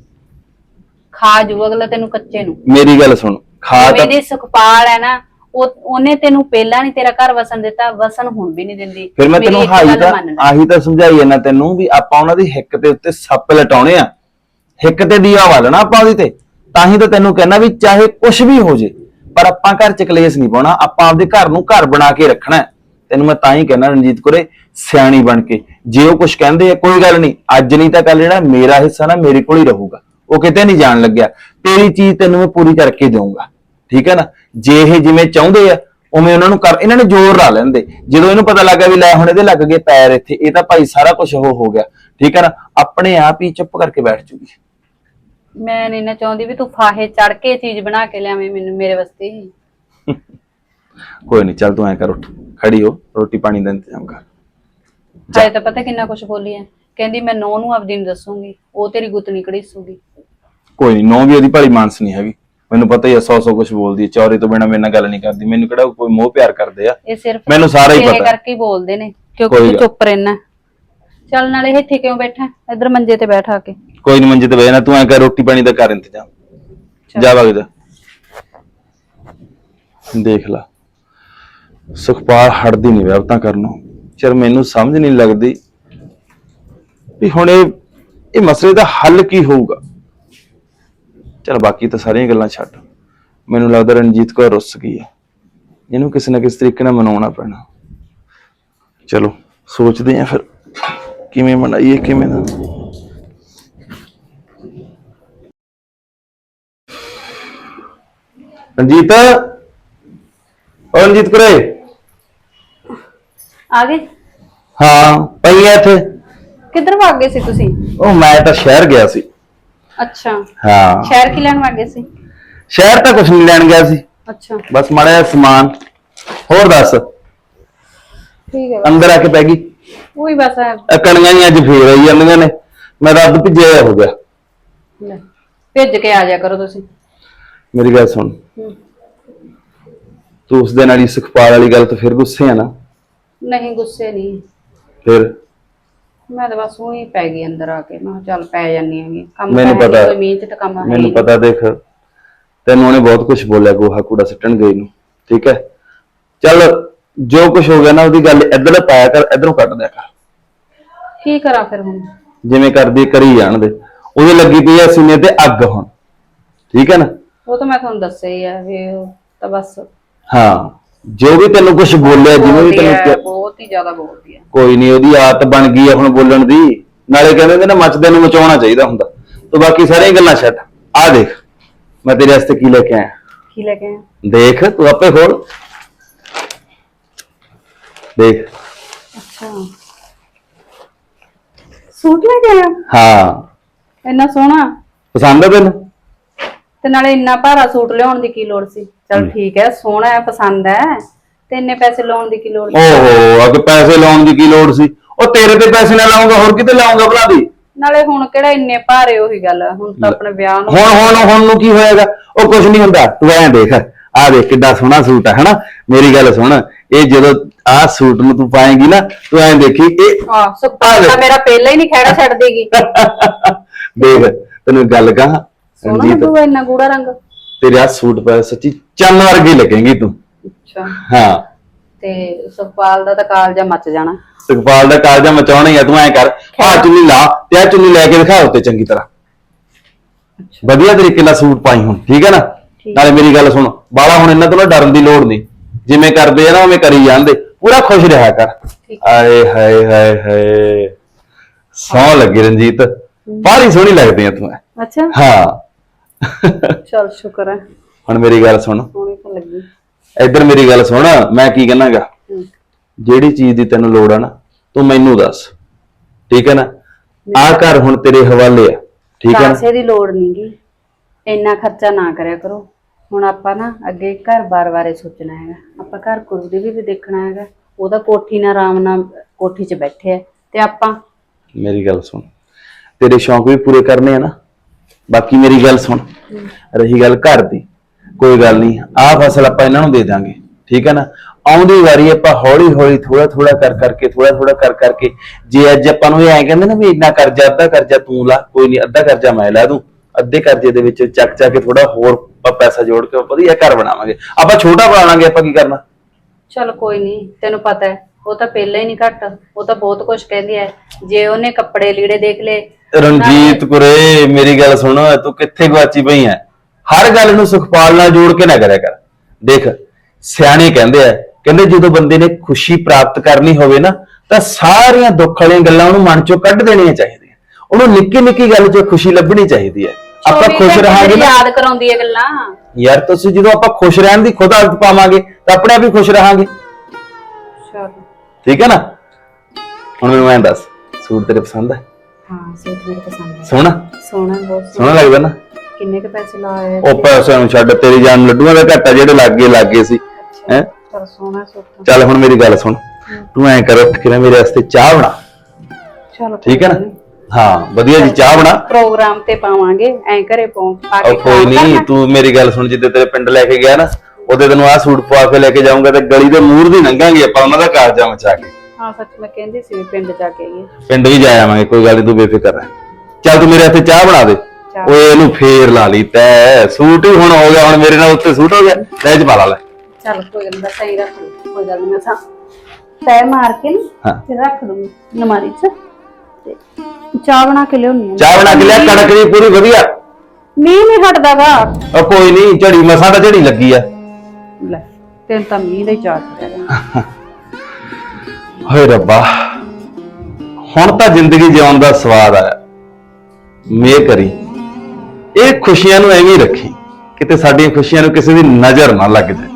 ਖਾ ਜੂ ਅਗਲਾ ਤੈਨੂੰ ਕੱਚੇ ਨੂੰ। ਮੇਰੀ ਗੱਲ ਸੁਣ ਖਾ ਤਾਂ ਮੇਰੀ ਸੁਖਪਾਲ ਹੈ ਨਾ ਉਹ ਉਹਨੇ ਤੈਨੂੰ ਪਹਿਲਾਂ ਨਹੀਂ ਤੇਰਾ ਘਰ ਵਸਣ ਦਿੱਤਾ ਵਸਣ ਹੁਣ ਵੀ ਨਹੀਂ ਦਿੰਦੀ। ਫਿਰ ਮੈਂ ਮੇਰੀ ਤੈਨੂੰ ਇੱਕ ਹਾਈ ਗੱਲ ਤਾਂ ਮੰਨ ਲੈ। ਆਹੀ ਤਾਂ ਸਮਝਾਈ ਜਾਂਦਾ ਤੈਨੂੰ ਵੀ ਆਪਾਂ ਉਹਨਾਂ ਦੀ ਹਿੱਕ ਦੇ ਉੱਤੇ ਸੱਪ ਲਟਾਉਣੇ ਆ। ਹਿੱਕ ਤੇ ਦੀਵਾ ਵਾਲਣਾ ਆਪਾਂ ਉਹਦੀ ਤੇ, ਤਾਂ ਹੀ ਤਾਂ ਤੈਨੂੰ ਕਹਿਣਾ ਵੀ ਚਾਹੇ ਕੁਝ ਵੀ ਹੋ ਜੇ, ਪਰ ਆਪਾਂ ਘਰ ਚ ਕਲੇਸ਼ ਨਹੀਂ ਪਾਉਣਾ, ਆਪਾਂ ਆਪਦੇ ਘਰ ਨੂੰ ਘਰ ਬਣਾ ਕੇ ਰੱਖਣਾ ਤੈਨੂੰ ਮੈਂ ਤਾਂ ਹੀ ਕਹਿਣਾ ਰਣਜੀਤ ਕੁਰੇ, ਸਿਆਣੀ ਬਣ ਕੇ। ਜੇ ਉਹ ਕੁਝ ਕਹਿੰਦੇ ਆ, ਕੋਈ ਗੱਲ ਨਹੀਂ, ਅੱਜ ਨਹੀਂ ਤਾਂ ਕੱਲ ਜਿਹੜਾ ਮੇਰਾ ਹਿੱਸਾ ਨਾ ਮੇਰੇ ਕੋਲ ਹੀ ਰਹੂਗਾ। ਉਹ ਕਿਤੇ ਨਹੀਂ ਜਾਣ ਲੱਗਿਆ। ਤੇਰੀ ਚੀਜ਼ ਤੈਨੂੰ ਮੈਂ ਪੂਰੀ ਕਰਕੇ ਦੇਵਾਂਗਾ ਠੀਕ ਹੈ ਨਾ? ਜੇ ਇਹ ਜਿਵੇਂ ਚਾਹੁੰਦੇ ਆ, ਉਵੇਂ ਉਹਨਾਂ ਨੂੰ ਕਰ, ਇਹਨਾਂ ਨੇ ਜ਼ੋਰ ਲਾ ਲੈਂਦੇ। ਜਦੋਂ ਇਹਨੂੰ ਪਤਾ ਲੱਗਾ ਵੀ ਲੈ, ਹੁਣ ਇਹਦੇ ਲੱਗ ਗਏ ਪੈਰ ਇੱਥੇ, ਇਹ ਤਾਂ ਭਾਈ ਸਾਰਾ ਕੁਝ ਉਹ ਹੋ ਗਿਆ। ਠੀਕ ਹੈ ਨਾ? ਆਪਣੇ ਆਪ ਹੀ ਚੁੱਪ ਕਰਕੇ ਬੈਠ ਜੂਗੀ। ਮੈਂ ਨਹੀਂ ਨਾ ਚਾਹੁੰਦੀ ਵੀ ਤੂੰ ਫਾਹੇ ਚੜ ਕੇ ਚੀਜ਼ ਬਣਾ ਕੇ ਲਿਆਵੇਂ ਮੈਨੂੰ ਮੇਰੇ ਵਾਸਤੇ ਹੀ। ਕੋਈ ਨਹੀਂ ਚੱਲ ਤੂੰ ਐ ਕਰ ਉੱਠ। ਖੜੀ ਹੋ ਰੋਟੀ ਪਾਣੀ ਦਾ ਇੰਤਜ਼ਾਮ ਕਰ। ਹਾਏ ਤਾਂ ਪਤਾ ਕਿੰਨਾ ਕੁਝ ਬੋਲੀ ਹੈ ਕਹਿੰਦੀ ਮੈਂ ਨੌ ਨੂੰ ਆਪਦੀ ਨੂੰ ਦੱਸੂਗੀ ਉਹ ਤੇਰੀ ਗੁੱਤ ਨਿਕੜੀ ਸੂਗੀ ਕੋਈ ਨਹੀਂ ਨੌ ਵੀ ਉਹਦੀ ਭਲੀ ਮਾਨਸ ਨਹੀਂ ਹੈਗੀ। ਮੈਨੂੰ ਪਤਾ ਹੀ ਆ ਸੌ ਸੌ ਕੁਝ ਬੋਲਦੀ ਹੈ ਚੌਰੇ ਤੋਂ ਬਿਨਾ ਮੇਰੇ ਨਾਲ ਗੱਲ ਨਹੀਂ ਕਰਦੀ। ਮੈਨੂੰ ਕਿਹੜਾ ਕੋਈ ਮੋਹ ਪਿਆਰ ਕਰਦੇ ਆ? ਇਹ ਸਿਰਫ ਮੈਨੂੰ ਸਾਰਾ ਹੀ ਤੇਰੇ ਪਤਾ। ਕਰਕੇ ਹੀ ਬੋਲਦੇ ਨੇ ਕਿਉਂਕਿ ਕੋਈ ਤੂੰ ਗੱਲ- ਚੁੱਪ ਰਹਿਣਾ। ਚੱਲ ਨਾਲੇ ਇੱਥੇ ਕਿਉਂ ਬੈਠਾ? ਇੱਧਰ ਮੰਜੇ ਤੇ ਬੈਠ ਕੇ। ਕੋਈ ਨਹੀਂ ਮੰਜੇ ਤੇ ਬਹਿ ਜਾਣਾ ਤੂੰ ਐ ਕਰ ਰੋਟੀ ਪਾਣੀ ਦਾ ਕਰ ਇੰਤਜ਼ਾਮ। ਜਾ ਵਗ ਜਾ। ਦੇਖ ਲਾ ਸੁਖਪਾਲ ਹਟਦੀ ਨਹੀਂ ਵਿਆਪਤਾ ਕਰਨੋਂ। ਚਲ ਮੈਨੂੰ ਸਮਝ ਨਹੀਂ ਲੱਗਦੀ ਵੀ ਹੁਣ ਇਹ ਇਹ ਮਸਲੇ ਦਾ ਹੱਲ ਕੀ ਹੋਊਗਾ। ਚਲ ਬਾਕੀ ਤਾਂ ਸਾਰੀਆਂ ਗੱਲਾਂ ਛੱਡ। ਮੈਨੂੰ ਲੱਗਦਾ ਰਣਜੀਤ ਕੌਰ ਰੁੱਸ ਗਈ ਹੈ ਇਹਨੂੰ ਕਿਸੇ ਨਾ ਕਿਸੇ ਤਰੀਕੇ ਨਾਲ ਮਨਾਉਣਾ ਪੈਣਾ। ਚਲੋ ਸੋਚਦੇ ਆਂ ਫਿਰ। ਕਿਵੇਂ ਮਨਾਈਏ ਕਿਵੇਂ ਨਾ। ਰਣਜੀਤ? ਓ ਰਣਜੀਤ ਕੁਰੇ। ਆ ਗਏ? ਹਾਂ ਪਈ ਐ ਇੱਥੇ। ਕਿੱਧਰ ਭੱਗ ਗਏ ਸੀ ਤੁਸੀਂ? ਉਹ ਮੈਂ ਤਾਂ ਸ਼ਹਿਰ ਗਿਆ ਸੀ। ਅੱਛਾ। ਹਾਂ। ਸ਼ਹਿਰ ਕੀ ਲੈਣ ਭੱਗ ਗਏ ਸੀ? ਸ਼ਹਿਰ ਤਾਂ ਕੁਝ ਨਹੀਂ ਲੈਣ ਗਿਆ ਸੀ। ਅੱਛਾ। ਬਸ ਮਾੜਾ ਜਿਹਾ ਸਮਾਨ। ਹੋਰ ਦੱਸ? ਠੀਕ ਹੈ। ਅੰਦਰ ਆ ਕੇ ਪੈ ਗਈ। ਉਹੀ ਬਸ ਆ, ਇਹ ਕਣੀਆਂ ਹੀ ਅੱਜ ਫੇਰ ਆਈ ਜਾਂਦੀਆਂ ਨੇ। ਮੈਂ ਤਾਂ ਅੱਧ ਭਿੱਜਿਆ ਹੋਇਆ ਹੋ ਗਿਆ। ਲੈ, ਭੇਜ ਕੇ ਆ ਜਾਇਆ ਕਰੋ ਤੁਸੀਂ। ਮੇਰੀ ਗੱਲ ਸੁਣ। ਹਮ, ਤੂੰ ਉਸ ਦੇ ਨਾਲ ਹੀ ਸੁਖਪਾਲ ਵਾਲੀ ਗੱਲ ਤੋਂ ਫਿਰ ਗੁੱਸੇ ਆ ਨਾ? ਨਹੀਂ ਗੁੱਸੇ ਨਹੀਂ। ਫਿਰ? ਮੈਂ ਤਾਂ ਬਸ ਉਹੀ ਪੈ ਗਈ ਅੰਦਰ ਆ ਕੇ। ਮੈਂ ਕਿਹਾ ਚੱਲ ਪੈ ਜਾਨੀ ਹੈਗੀ। ਕੰਮ ਮੈਨੂੰ ਤਾਂ ਹੈ ਨੀ, ਪਤਾ ਕੋਈ ਮੀਂਹ ਚ ਕੰਮ ਹੈ ਮੈਨੂੰ ਨੀ। ਪਤਾ ਦੇਖ। ਤੈਨੂੰ ਉਹਨੇ ਬਹੁਤ ਕੁਝ ਬੋਲਿਆ ਗੋਹਾ ਕੂੜਾ ਸਿੱਟਣ ਗਈ ਨੂੰ। ਠੀਕ ਹੈ? ਚੱਲ ਜੋ ਕੁਝ ਹੋ ਗਿਆ ਨਾ ਉਹਦੀ ਗੱਲ ਇੱਧਰ ਪਾਇਆ ਕਰ ਇੱਧਰੋਂ ਕੱਟ ਦਿਆ ਕਰ। ਕੀ ਕਰਾਂ ਫਿਰ ਹੁਣ? ਜਿਵੇਂ ਕਰਦੀ ਕਰੀ ਜਾਣ ਦੇ। ਉਹਦੇ ਲੱਗੀ ਪਈ ਆ ਸੀਨੇ ਤੇ ਅੱਗ ਹੁਣ। ਠੀਕ ਹੈ ਨਾ? ਉਹ ਤਾਂ ਮੈਂ ਤੁਹਾਨੂੰ ਦੱਸਿਆ ਹੀ ਆ ਵੀ ਉਹ ਤਾਂ ਬਸ ਹਾਂ ਜੋ ਵੀ ਤੈਨੂੰ ਕੁਝ ਬੋਲਿਆ ਜਿਵੇਂ ਵੀ ਬੋਲਦੀ ਤੈਨੂੰ ਹੈ, ਬਹੁਤ ਹੀ ਜ਼ਿਆਦਾ ਬੋਲਦੀ ਹੈ ਕੋਈ ਨਹੀਂ ਉਹਦੀ ਆਦਤ ਬਣ ਗਈ ਆ ਹੁਣ ਬੋਲਣ ਦੀ। ਨਾਲੇ ਕਹਿੰਦੇ ਨੇ ਨਾ ਮੱਚਦੇ ਨੂੰ ਮਚਾਉਣਾ ਚਾਹੀਦਾ ਹੁੰਦਾ। ਤੂੰ ਬਾਕੀ ਸਾਰੀਆਂ ਗੱਲਾਂ ਛੱਡ। ਆ ਦੇਖ ਮੈਂ ਤੇਰੇ ਵਾਸਤੇ ਕੀ ਲੈ ਕੇ ਆਇਆ। ਕੀ ਲੈ ਕੇ ਆਏ? ਦੇਖ ਤੂੰ ਆਪੇ ਖੋਲ। ਦੇਖ। ਅੱਛਾ। ਸੂਟ ਲੈ ਕੇ ਆਇਆ? ਹਾਂ। ਇੰਨਾ ਸੋਹਣਾ? ਪਸੰਦ ਆ ਤੈਨੂੰ? ਤੇ ਨਾਲੇ ਇੰਨਾ ਭਾਰਾ ਸੂਟ ਲਿਆਉਣ ਦੀ ਕੀ ਲੋੜ ਸੀ? ਚਲ ਠੀਕ ਹੈ ਸੋਹਣਾ ਹੈ ਪਸੰਦ ਹੈ। ਤੇ ਇੰਨੇ ਪੈਸੇ ਲਾਉਣ ਦੀ ਕੀ ਲੋੜ ਸੀ? ਓਹੋ ਅਗ ਪੈਸੇ ਲਾਉਣ ਦੀ ਕੀ ਲੋੜ ਸੀ? ਉਹ ਤੇਰੇ ਤੇ ਪੈਸੇ ਨਾ ਲਾਉਂਗਾ ਹੋਰ ਕਿਤੇ ਲਾਉਂਗਾ ਭਲਾ ਦੀ? ਨਾਲੇ ਹੁਣ ਕਿਹੜਾ ਇੰਨੇ ਭਾਰੇ ਉਹੀ ਗੱਲ ਆ, ਹੁਣ ਤਾਂ ਆਪਣੇ ਵਿਆਹ ਨੂੰ ਹੁਣ ਹੁਣ ਹੁਣ ਨੂੰ ਕੀ ਹੋਏਗਾ? ਉਹ ਕੁਝ ਨਹੀਂ ਹੁੰਦਾ ਤੂੰ ਐਂ ਦੇਖ ਆ ਦੇਖ ਕਿੱਡਾ ਸੋਹਣਾ ਸੂਟ ਹੈ ਹਨਾ? ਮੇਰੀ ਗੱਲ ਸੁਣ ਇਹ ਜਦੋਂ ਆਹ ਸੂਟ ਨੂੰ ਤੂੰ ਪਾਏਂਗੀ ਨਾ ਤੂੰ ਐਂ ਦੇਖੀ ਇਹ ਹਾਂ ਸੁਖਪਾਲ ਤਾਂ ਮੇਰਾ ਪਹਿਲਾਂ ਹੀ ਨਹੀਂ ਖਹਿੜਾ ਛੱਡ ਦੇਗੀ। ਦੇਖ ਤੈਨੂੰ ਗੱਲ ਕਹਾਂ ਸੋਹਣਾ ਰਣਜੀਤ? ਲੱਗੂਗਾ ਇੰਨਾ ਗੂੜਾ ਰੰਗ। ਤੇਰੇ ਆ ਸੂਟ ਪਾ ਸੱਚੀ ਚੰਨ ਵਰਗੀ ਲੱਗੇਂਗੀ ਤੂੰ। ਅੱਛਾ। ਹਾਂ। ਤੇ ਸੁਖਪਾਲ ਦਾ ਤਾਂ ਕਾਲਜਾ ਮੱਚ ਜਾਣਾ। ਸੁਖਪਾਲ ਦਾ ਕਾਲਜਾ ਮਚਾਉਣਾ ਹੀ ਆ ਤੂੰ ਐਂ ਕਰ ਆ ਚੁੰਨੀ ਲਾ ਤੇ ਆ ਚੁੰਨੀ ਲੈ ਕੇ ਦਿਖਾ ਉੱਤੇ ਚੰਗੀ ਤਰ੍ਹਾਂ। ਵਧੀਆ ਤਰੀਕੇ ਨਾਲ ਸੂਟ ਪਾਈ ਹੁਣ ਠੀਕ ਹੈ ਨਾ? ਨਾਲੇ ਮੇਰੀ ਗੱਲ ਸੁਣ ਬਾਲਾ ਹੁਣ ਇਹਨਾਂ ਤੋਂ ਨਾ ਡਰਨ ਦੀ ਲੋੜ ਨਹੀਂ। ਜਿਵੇਂ ਕਰਦੇ ਆ ਨਾ ਉਵੇਂ ਕਰੀ ਜਾਂਦੇ। ਪੂਰਾ ਖੁਸ਼ ਰਿਹਾ ਕਰ। ਆਏ ਹਾਏ ਹਾਏ ਹਾਏ। ਸੌ ਲੱਗੀ ਰਣਜੀਤ। ਬਾਹਲੀ ਸੋਹਣੀ ਲੱਗਦੀ ਆ ਤੂੰ। ਅੱਛਾ। ਹਾਂ। ਚਲ ਸ਼ੁਕਰ ਹੈ ਹੁਣ ਮੇਰੀ ਗੱਲ ਸੁਣ। ਸੋਹਣੀ ਤਾਂ ਲੱਗੀ। ਇੱਧਰ ਮੇਰੀ ਗੱਲ ਸੁਣ। ਮੈਂ ਕੀ ਕਹਿਣਾਗਾ? ਜਿਹੜੀ ਚੀਜ਼ ਦੀ ਤੈਨੂੰ ਲੋੜ ਆ ਨਾ ਤੂੰ ਮੈਨੂੰ ਦੱਸ। ਠੀਕ ਹੈ ਨਾ? ਆਹ ਘਰ ਹੁਣ ਤੇਰੇ ਹਵਾਲੇ ਆ। ਠੀਕ ਹੈ ਨਾ? ਪੈਸੇ ਦੀ ਲੋੜ ਨਹੀਂਗੀ ਇੰਨਾ ਖਰਚਾ ਨਾ ਕਰਿਆ ਕਰੋ। ਹੁਣ ਆਪਾਂ ਨਾ ਅੱਗੇ ਘਰ-ਬਾਰ ਬਾਰੇ ਸੋਚਣਾ ਹੈਗਾ। ਆਪਾਂ ਘਰ ਕੁੜੀ ਦੀ ਵੀ ਦੇਖਣਾ ਹੈਗਾ। ਉਹਦਾ ਕੋਠੀ ਨਾਲ ਆਰਾਮ ਨਾਲ ਕੋਠੀ 'ਚ ਬੈਠੇ ਆ। ਤੇ ਆਪਾਂ? ਮੇਰੀ ਗੱਲ ਸੁਣ। ਤੇਰੇ ਸ਼ੌਂਕ ਵੀ ਪੂਰੇ ਕਰਨੇ ਆ ਨਾ। ਬਾਕੀ ਮੇਰੀ ਗੱਲ ਸੁਣ। ਰਹੀ ਗੱਲ ਘਰ ਦੀ। ਕੋਈ ਗੱਲ ਨਹੀਂ। ਆਹ ਫਸਲ ਆਪਾਂ ਇਹਨਾਂ ਨੂੰ ਦੇ ਦਾਂਗੇ। ਠੀਕ ਹੈ ਨਾ? ਆਉਂਦੀ ਵਾਰੀ ਆਪਾਂ ਹੌਲੀ ਹੌਲੀ ਥੋੜਾ ਥੋੜਾ ਕਰ ਕਰਕੇ ਥੋੜਾ ਥੋੜਾ ਕਰ ਕਰਕੇ, ਜੇ ਅੱਜ ਆਪਾਂ ਨੂੰ ਇਹ ਐਂ ਕਹਿੰਦੇ ਨਾ ਵੀ ਇੰਨਾ ਕਰਜ਼ਾ, ਅੱਧਾ ਕਰਜ਼ਾ ਤੂੰ ਲਾ, ਕੋਈ ਨਹੀਂ, ਅੱਧਾ ਕਰਜ਼ਾ ਮੈਂ ਲਾ ਦੂੰ। ਅੱਧੇ ਕਰਜ਼ੇ ਦੇ ਵਿੱਚ ਚੱਕ ਚੱਕ ਕੇ ਥੋੜਾ ਹੋਰ ਆਪਾਂ ਪੈਸਾ ਜੋੜ ਕੇ ਵਧੀਆ ਘਰ ਬਣਾਵਾਂਗੇ। ਆਪਾਂ ਛੋਟਾ ਬਣਾ ਲਾਂਗੇ ਆਪਾਂ ਕੀ ਕਰਨਾ? ਚਲ ਕੋਈ ਨਹੀਂ ਤੈਨੂੰ ਪਤਾ ਹੈ ਉਹ ਤਾਂ ਪਹਿਲਾਂ ਹੀ ਨਹੀਂ ਘੱਟ ਉਹ ਤਾਂ ਬਹੁਤ ਕੁਝ ਕਹਿੰਦੀ ਹੈ। ਜੇ ਉਹਨੇ ਕੱਪੜੇ ਲੀੜੇ ਦੇਖ ਲਏ ਰਣਜੀਤ ਕੁਰੇ ਮੇਰੀ ਗੱਲ ਸੁਣ ਤੂੰ ਕਿੱਥੇ ਗਵਾਚੀ ਪਈ ਐ ਹਰ ਗੱਲ ਨੂੰ ਸੁਖਪਾਲ ਨਾਲ ਜੋੜ ਕੇ ਨਾ ਕਰਿਆ ਕਰ। ਦੇਖ ਸਿਆਣੇ ਕਹਿੰਦੇ ਆ ਕਹਿੰਦੇ ਜਦੋਂ ਬੰਦੇ ਨੇ ਖੁਸ਼ੀ ਪ੍ਰਾਪਤ ਕਰਨੀ ਹੋਵੇ ਨਾ ਤਾਂ ਸਾਰੀਆਂ ਦੁੱਖ ਵਾਲੀਆਂ ਗੱਲਾਂ ਉਹਨੂੰ ਮਨ ਚੋਂ ਕੱਢ ਦੇਣੀਆਂ ਚਾਹੀਦੀਆਂ। ਉਹਨੂੰ ਨਿੱਕੀ ਨਿੱਕੀ ਗੱਲ 'ਚ ਖੁਸ਼ੀ ਲੱਭਣੀ ਚਾਹੀਦੀ ਹੈ। ਆਪਾਂ ਚੌਵੀ ਖੁਸ਼ ਘੰਟੇ ਰਹਾਂਗੇ ਨਾ ਯਾਦ ਕਰਾਉਂਦੀ ਹੈ ਗੱਲਾਂ। ਯਾਰ ਤੁਸੀਂ ਜਦੋਂ ਆਪਾਂ ਖੁਸ਼ ਰਹਿਣ ਦੀ ਖੁਦ ਆਦਤ ਪਾਵਾਂਗੇ ਤਾਂ ਆਪਣੇ ਆਪ ਹੀ ਖੁਸ਼ ਰਹਾਂਗੇ। ਚਲ ਠੀਕ ਹੈ ਨਾ? ਹੁਣ ਮੈਨੂੰ ਐਂ ਦੱਸ ਸੂਟ ਤੇਰੇ ਪਸੰਦ ਹੈ? ਹਾਂ ਸੂਟ ਮੇਰੇ ਪਸੰਦ ਹੈ। ਸੋਹਣਾ? ਸੋਹਣਾ ਬਹੁਤ ਸੋਹਣਾ। ਲੱਗਦਾ ਨਾ? ਕਿੰਨੇ ਕ ਪੈਸੇ ਲਾਏ ਉਹ ਪੈਸਿਆਂ ਨੂੰ ਛੱਡ ਤੇਰੀ ਜਾਨ ਲੱਡੂਆਂ ਦਾ ਘਾਟਾ ਜਿਹੜੇ ਲੱਗੇ ਲੱਗੇ ਸੀ। ਹੈ? ਚਲ ਸੋਹਣਾ ਸੂਟ ਚੱਲ ਹੁਣ ਮੇਰੀ ਗੱਲ ਸੁਣ। ਤੂੰ ਐਂ ਕਰ ਉੱਠ ਕੇ ਨਾ ਮੇਰੇ ਵਾਸਤੇ ਚਾਹ ਬਣਾ। ਚਲ ਠੀਕ ਹੈ ਨਾ। ਹਾਂ ਵਧੀਆ ਜੀ ਚਾਹ ਬਣਾ। ਪ੍ਰੋਗਰਾਮ ਤੇ ਪਾਵਾਂਗੇ ਐਂ ਘਰੇ ਪਾਉ ਪਾ ਕੇ ਉਹ ਕੋਈ ਨਹੀਂ ਤੂੰ ਮੇਰੀ ਗੱਲ ਸੁਣ ਜਿੱਦੇ ਤੇਰੇ ਪਿੰਡ ਲੈ ਕੇ ਗਿਆ ਨਾ ਉਹਦੇ ਤੈਨੂੰ ਆਹ ਸੂਟ ਪਵਾ ਕੇ ਲੈ ਕੇ ਜਾਊਂਗਾ ਤੇ ਗਲੀ ਦੇ ਮੂਹਰ ਦੀ ਲੰਘਾਂਗੇ ਆਪਾਂ ਉਹਨਾਂ ਦਾ ਕਾਰਜਾ ਮਚਾ ਕੇ। ਹਾਂ ਸੱਚ ਮੈਂ ਕਹਿੰਦੀ ਸੀ ਵੀ ਪਿੰਡ ਜਾ ਕੇ ਆਈਏ। ਪਿੰਡ ਵੀ ਜਾ ਆਵਾਂਗੇ ਕੋਈ ਗੱਲ ਨਹੀਂ ਤੂੰ ਬੇਫਿਕਰ ਰਹਿ। ਚੱਲ ਤੂੰ ਮੇਰੇ ਵਾਸਤੇ ਚਾਹ ਬਣਾ ਦੇ। ਚਾਹ। ਓਏ ਇਹਨੂੰ ਫੇਰ ਲਾ ਲਈ ਤੈ ਸੂਟ ਹੀ ਹੁਣ ਹੋ ਗਿਆ ਹੁਣ ਮੇਰੇ ਨਾਲ ਉੱਤੇ ਸੂਟ ਹੋ ਗਿਆ ਲੈ ਚ ਪਾ ਲਾ ਲੈ। ਚਲ ਕੋਈ ਗੱਲ ਨੀ, ਬਸ ਸਹੀ ਰੱਖ ਲਊ, ਕੋਈ ਗੱਲ ਨਹੀਂ ਮੈਂ ਸਾ ਤੈ ਮਾਰ ਕੇ ਨਾ ਹਾਂ। ਫਿਰ ਰੱਖ ਦੂੰਗੀ ਨਮਾਰੀ 'ਚ। ਤੇ ਚਾਹ ਬਣਾ ਕੇ ਲਿਆਉਣੀ ਆ। ਚਾਹ ਬਣਾ ਕੇ ਲਿਆ ਕਣਕ ਦੀ ਪੂਰੀ ਵਧੀਆ। ਮੀਂਹ ਨਹੀਂ ਹਟਦਾਗਾ। ਉਹ ਕੋਈ ਨਹੀਂ ਝੜੀ ਮਸਾਂ ਤਾਂ ਝੜੀ ਲੱਗੀ ਆ। ਲੈ ਤੈਨੂੰ ਤਾਂ ਮੀਂਹ ਦਾ ਹੀ ਚਾਹ ਚੜਿਆ ਰਹਿੰਦਾ। ਹੋਏ ਰੱਬਾ ਹੁਣ ਤਾਂ ਜ਼ਿੰਦਗੀ ਜਿਉਣ ਦਾ ਸਵਾਦ ਆਇਆ। ਮੇਰ ਕਰੀ। ਇਹ ਖੁਸ਼ੀਆਂ ਨੂੰ ਐਵੇਂ ਹੀ ਰੱਖੀ ਕਿਤੇ ਸਾਡੀਆਂ ਖੁਸ਼ੀਆਂ ਨੂੰ ਕਿਸੇ ਦੀ ਨਜ਼ਰ ਨਾ ਲੱਗ ਜਾਏ।